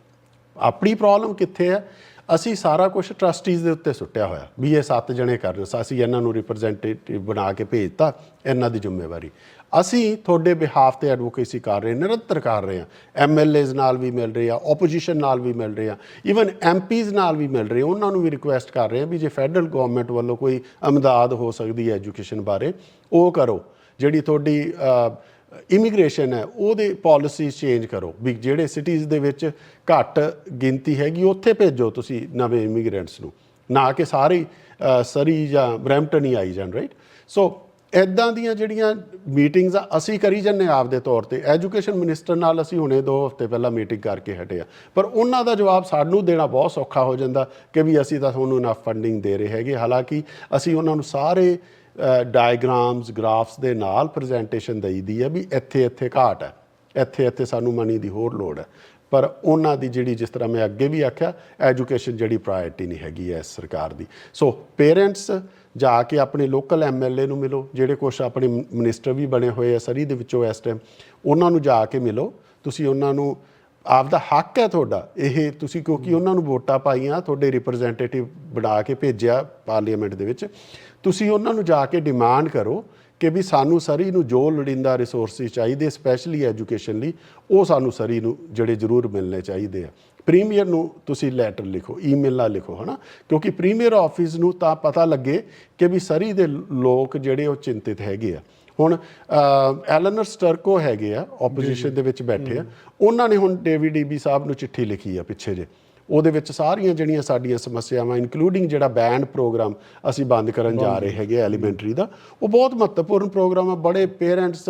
ਆਪਣੀ ਪ੍ਰੋਬਲਮ ਕਿੱਥੇ ਹੈ? ਅਸੀਂ ਸਾਰਾ ਕੁਝ ਟਰਸਟੀਜ਼ ਦੇ ਉੱਤੇ ਸੁੱਟਿਆ ਹੋਇਆ। ਵੀ ਇਹ ਸੱਤ ਜਣੇ ਕਰਨ ਅਸੀਂ ਇਹਨਾਂ ਨੂੰ ਰਿਪਰੈਜ਼ੈਂਟੇਟਿਵ ਬਣਾ ਕੇ ਭੇਜਤਾ, ਇਹਨਾਂ ਦੀ ਜ਼ਿੰਮੇਵਾਰੀ। ਅਸੀਂ ਤੁਹਾਡੇ ਬਿਹਾਫ ਤੇ ਐਡਵੋਕੇਸੀ ਕਰ ਰਹੇ, ਨਿਰੰਤਰ ਕਰ ਰਹੇ ਹਾਂ। ਐਮਐਲਏਜ਼ ਨਾਲ ਵੀ ਮਿਲ ਰਹੇ ਆ ਆਪੋਜੀਸ਼ਨ ਨਾਲ ਵੀ ਮਿਲ ਰਹੇ ਆ ਇਵਨ ਐਮਪੀਜ਼ ਨਾਲ ਵੀ ਮਿਲ ਰਹੇ ਉਹਨਾਂ ਨੂੰ ਵੀ ਰਿਕੁਐਸਟ ਕਰ ਰਹੇ ਆ ਵੀ ਜੇ ਫੈਡਰਲ ਗਵਰਨਮੈਂਟ ਵੱਲੋਂ ਕੋਈ ਅਮਦਾਦ ਹੋ ਸਕਦੀ ਹੈ ਐਜੂਕੇਸ਼ਨ ਬਾਰੇ, ਉਹ ਕਰੋ। ਜਿਹੜੀ ਤੁਹਾਡੀ ਇਮੀਗ੍ਰੇਸ਼ਨ ਹੈ, ਉਹਦੇ ਪਾਲਿਸੀਜ਼ ਚੇਂਜ ਕਰੋ। ਵੀ ਜਿਹੜੇ ਸਿਟੀਜ਼ ਦੇ ਵਿੱਚ ਘੱਟ ਗਿਣਤੀ ਹੈਗੀ, ਉੱਥੇ ਭੇਜੋ ਤੁਸੀਂ ਨਵੇਂ ਇਮੀਗ੍ਰੈਂਟਸ ਨੂੰ। ਨਾ ਕਿ ਸਾਰੇ ਸਰੀ ਜਾਂ ਬਰੈਂਪਟਨ ਹੀ ਆਈ ਜਾਣ ਰਾਈਟ ਸੋ ਇਦਾਂ ਦੀਆਂ ਜਿਹੜੀਆਂ ਮੀਟਿੰਗਸ ਆ, ਅਸੀਂ ਕਰੀ ਜੰਨੇ ਆਪਦੇ ਤੌਰ ਤੇ। ਐਜੂਕੇਸ਼ਨ ਮਿਨਿਸਟਰ ਨਾਲ ਅਸੀਂ ਹੁਣੇ 2 ਹਫ਼ਤੇ ਪਹਿਲਾਂ ਮੀਟਿੰਗ ਕਰਕੇ ਹਟੇ ਆ ਪਰ ਉਹਨਾਂ ਦਾ ਜਵਾਬ ਸਾਨੂੰ ਦੇਣਾ ਬਹੁਤ ਸੌਖਾ ਹੋ ਜਾਂਦਾ ਕਿ ਵੀ ਅਸੀਂ ਤਾਂ ਤੁਹਾਨੂੰ ਇਨਫ ਫੰਡਿੰਗ ਦੇ ਰਹੇ ਹੈਗੇ। ਹਾਲਾਂਕਿ ਅਸੀਂ ਉਹਨਾਂ ਨੂੰ ਸਾਰੇ ਡਾਇਗਰਾਮਸ ਗ੍ਰਾਫਸ ਦੇ ਨਾਲ ਪ੍ਰੈਜੈਂਟੇਸ਼ਨ ਦਈਦੀ ਹੈ ਵੀ ਇੱਥੇ ਇੱਥੇ ਘਾਟ ਹੈ। ਇੱਥੇ ਇੱਥੇ ਸਾਨੂੰ ਮਨੀ ਦੀ ਹੋਰ ਲੋੜ ਹੈ। ਪਰ ਉਹਨਾਂ ਦੀ ਜਿਹੜੀ ਜਿਸ ਤਰ੍ਹਾਂ ਮੈਂ ਅੱਗੇ ਵੀ ਆਖਿਆ ਐਜੂਕੇਸ਼ਨ ਜਿਹੜੀ ਪ੍ਰਾਇੋਰਟੀ ਨਹੀਂ ਹੈਗੀ ਹੈ ਇਸ ਸਰਕਾਰ ਦੀ। ਸੋ ਪੇਰੈਂਟਸ ਜਾ ਕੇ ਆਪਣੇ ਲੋਕਲ ਐਮਐਲਏ ਨੂੰ ਮਿਲੋ, ਜਿਹੜੇ ਕੁਛ ਆਪਣੇ ਮਿਨਿਸਟਰ ਵੀ ਬਣੇ ਹੋਏ ਆ ਸਰੀ ਦੇ ਵਿੱਚੋਂ ਇਸ ਟਾਈਮ ਉਹਨਾਂ ਨੂੰ ਜਾ ਕੇ ਮਿਲੋ। ਤੁਸੀਂ ਉਹਨਾਂ ਨੂੰ ਆਪਦਾ ਹੱਕ ਹੈ ਤੁਹਾਡਾ। ਇਹ ਤੁਸੀਂ ਕਿਉਂਕਿ ਉਹਨਾਂ ਨੂੰ ਵੋਟਾਂ ਪਾਈਆਂ, ਤੁਹਾਡੇ ਰਿਪਰੈਜ਼ੈਂਟੇਟਿਵ ਬਣਾ ਕੇ ਭੇਜਿਆ ਪਾਰਲੀਮੈਂਟ ਦੇ ਵਿੱਚ। ਤੁਸੀਂ ਉਹਨਾਂ ਨੂੰ ਜਾ ਕੇ ਡਿਮਾਂਡ ਕਰੋ ਕਿ ਵੀ ਸਾਨੂੰ ਸਰੀ ਨੂੰ ਜੋ ਲੋੜੀਂਦਾ ਰਿਸੋਰਸਿਸ ਚਾਹੀਦੇ ਸਪੈਸ਼ਲੀ ਐਜੂਕੇਸ਼ਨ ਲਈ, ਉਹ ਸਾਨੂੰ ਸਰੀ ਨੂੰ ਜਿਹੜੇ ਜ਼ਰੂਰ ਮਿਲਣੇ ਚਾਹੀਦੇ ਆ। ਪ੍ਰੀਮੀਅਰ ਨੂੰ ਤੁਸੀਂ ਲੈਟਰ ਲਿਖੋ ਈਮੇਲ ਨਾਲ ਲਿਖੋ, ਹਨਾ? ਕਿਉਂਕਿ ਪ੍ਰੀਮੀਅਰ ਆਫਿਸ ਨੂੰ ਤਾਂ ਪਤਾ ਲੱਗੇ ਕਿ ਵੀ ਸਰੀ ਦੇ ਲੋਕ ਜਿਹੜੇ ਉਹ ਚਿੰਤਿਤ ਹੈਗੇ ਆ। ਹੁਣ ਐਲਨਰ ਸਟਰਕੋ ਹੈਗੇ ਆ ਆਪੋਜੀਸ਼ਨ ਦੇ ਵਿੱਚ ਬੈਠੇ ਆ। ਉਹਨਾਂ ਨੇ ਹੁਣ ਡੇਵਿਡ ਈਬੀ ਸਾਹਿਬ ਨੂੰ ਚਿੱਠੀ ਲਿਖੀ ਆ ਪਿੱਛੇ ਜੇ। ਉਹਦੇ ਵਿੱਚ ਸਾਰੀਆਂ ਜਿਹੜੀਆਂ ਸਾਡੀਆਂ ਸਮੱਸਿਆਵਾਂ ਇਨਕਲੂਡਿੰਗ ਜਿਹੜਾ ਬੈਂਡ ਪ੍ਰੋਗਰਾਮ ਅਸੀਂ ਬੰਦ ਕਰਨ ਜਾ ਰਹੇ ਹੈਗੇ ਐਲੀਮੈਂਟਰੀ ਦਾ ਉਹ ਬਹੁਤ ਮਹੱਤਵਪੂਰਨ ਪ੍ਰੋਗਰਾਮ ਹੈ ਬੜੇ ਪੇਰੈਂਟਸ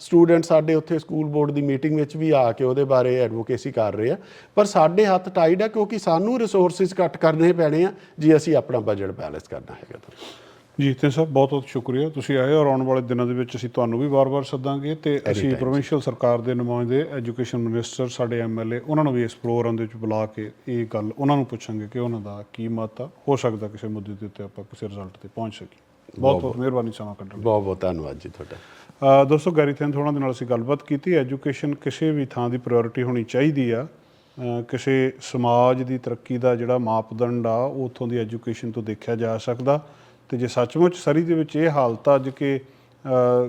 ਸਟੂਡੈਂਟ ਸਾਡੇ ਉੱਥੇ ਸਕੂਲ ਬੋਰਡ ਦੀ ਮੀਟਿੰਗ ਵਿੱਚ ਵੀ ਆ ਕੇ ਉਹਦੇ ਬਾਰੇ ਐਡਵੋਕੇਸੀ ਕਰ ਰਹੇ ਆ। ਪਰ ਸਾਡੇ ਹੱਥ ਟਾਈਡ ਆ ਕਿਉਂਕਿ ਸਾਨੂੰ ਰਿਸੋਰਸਿਸ ਕੱਟ ਕਰਨੇ ਪੈਣੇ ਆ ਜੇ ਅਸੀਂ ਆਪਣਾ ਬਜਟ ਬੈਲੈਂਸ ਕਰਨਾ ਹੈਗਾ ਤਾਂ। ਜੀ ਤੇ ਸਾਹਿਬ ਬਹੁਤ ਬਹੁਤ ਸ਼ੁਕਰੀਆ। ਤੁਸੀਂ ਆਏ ਔਰ ਆਉਣ ਵਾਲੇ ਦਿਨਾਂ ਦੇ ਵਿੱਚ ਅਸੀਂ ਤੁਹਾਨੂੰ ਵੀ ਵਾਰ-ਵਾਰ ਸੱਦਾਂਗੇ ਤੇ ਅਸੀਂ ਪ੍ਰੋਵਿੰਸ਼ੀਅਲ ਸਰਕਾਰ ਦੇ ਨੁਮਾਇੰਦੇ ਐਜੂਕੇਸ਼ਨ ਮਿਨਿਸਟਰ ਸਾਡੇ ਐਮਐਲਏ ਉਹਨਾਂ ਨੂੰ ਵੀ ਇਸ ਪ੍ਰੋਗਰਾਮ ਦੇ ਵਿੱਚ ਬੁਲਾ ਕੇ ਇਹ ਗੱਲ ਉਹਨਾਂ ਨੂੰ ਪੁੱਛਾਂਗੇ ਕਿ ਉਹਨਾਂ ਦਾ ਕੀ ਮਤ ਆ। ਹੋ ਸਕਦਾ ਕਿਸੇ ਮੁੱਦੇ ਦੇ ਉੱਤੇ ਆਪਾਂ ਕਿਸੇ ਰਿਜ਼ਲਟ ਤੇ ਪਹੁੰਚ ਸਕੀਏ। ਬਹੁਤ ਬਹੁਤ। ਮਿਹਰਬਾਨੀ ਸਮਾਂ ਕੱਢਣ ਬਹੁਤ ਬਹੁਤ ਧੰਨਵਾਦ ਜੀ ਤੁਹਾਡਾ। ਦੋਸਤੋ ਗੈਰੀ ਥੋੜਾ ਦੇ ਨਾਲ ਅਸੀਂ ਗੱਲਬਾਤ ਕੀਤੀ। ਐਜੂਕੇਸ਼ਨ ਕਿਸੇ ਵੀ ਥਾਂ ਦੀ ਪ੍ਰਾਇੋਰਟੀ ਹੋਣੀ ਚਾਹੀਦੀ ਆ। ਕਿਸੇ ਸਮਾਜ ਦੀ ਤਰੱਕੀ ਦਾ ਜਿਹੜਾ ਮਾਪਦੰਡ ਆ ਉੱਥੋਂ ਦੀ ਐਜੂਕੇਸ਼ਨ ਤੋਂ ਦੇਖਿਆ ਜਾ ਸਕਦਾ। ਤੇ ਜੇ ਸੱਚਮੁੱਚ ਸਰੀ ਦੇ ਵਿੱਚ ਇਹ ਹਾਲਤ ਆ, ਅੱਜ ਕਿ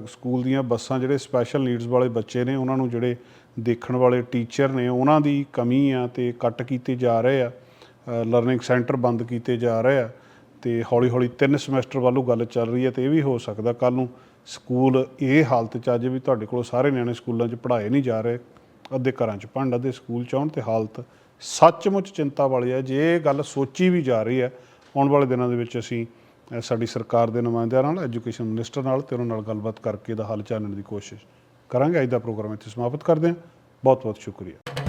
ਸਕੂਲ ਦੀਆਂ ਬੱਸਾਂ ਜਿਹੜੇ ਸਪੈਸ਼ਲ ਨੀਡਸ ਵਾਲੇ ਬੱਚੇ ਨੇ, ਉਹਨਾਂ ਨੂੰ ਜਿਹੜੇ ਦੇਖਣ ਵਾਲੇ ਟੀਚਰ ਨੇ, ਉਹਨਾਂ ਦੀ ਕਮੀ ਆ ਤੇ ਕੱਟ ਕੀਤੇ ਜਾ ਰਹੇ ਆ ਲਰਨਿੰਗ ਸੈਂਟਰ ਬੰਦ ਕੀਤੇ ਜਾ ਰਹੇ ਆ ਤੇ ਹੌਲੀ ਹੌਲੀ ਤਿੰਨ ਸਮੈਸਟਰ ਵੱਲੋਂ ਗੱਲ ਚੱਲ ਰਹੀ ਹੈ ਤੇ ਇਹ ਵੀ ਹੋ ਸਕਦਾ ਕੱਲ ਨੂੰ ਸਕੂਲ ਇਹ ਹਾਲਤ ਚ ਅੱਜ ਵੀ ਤੁਹਾਡੇ ਕੋਲ ਸਾਰੇ ਨਿਆਣੇ ਸਕੂਲਾਂ 'ਚ ਪੜ੍ਹਾਏ ਨਹੀਂ ਜਾ ਰਹੇ, ਅੱਧੇ ਘਰਾਂ 'ਚ ਪੜ੍ਹਨ ਅੱਧੇ ਸਕੂਲ 'ਚ ਆਉਣ ਤੇ ਹਾਲਤ ਸੱਚਮੁੱਚ ਚਿੰਤਾ ਵਾਲੀ ਹੈ ਜੇ ਇਹ ਗੱਲ ਸੋਚੀ ਵੀ ਜਾ ਰਹੀ ਹੈ ਆਉਣ ਵਾਲੇ ਦਿਨਾਂ ਦੇ ਵਿੱਚ ਅਸੀਂ ਸਾਡੀ ਸਰਕਾਰ ਦੇ ਨੁਮਾਇੰਦਿਆਂ ਨਾਲ, ਐਜੂਕੇਸ਼ਨ ਮਿਨਿਸਟਰ ਨਾਲ ਤੇ ਉਹਨਾਂ ਨਾਲ ਗੱਲਬਾਤ ਕਰਕੇ ਇਹਦਾ ਹੱਲ ਚਾਨਣ ਦੀ ਕੋਸ਼ਿਸ਼ ਕਰਾਂਗੇ। ਅੱਜ ਦਾ ਪ੍ਰੋਗਰਾਮ ਇੱਥੇ ਸਮਾਪਤ ਕਰਦੇ ਹਾਂ। ਬਹੁਤ ਬਹੁਤ ਸ਼ੁਕਰੀਆ।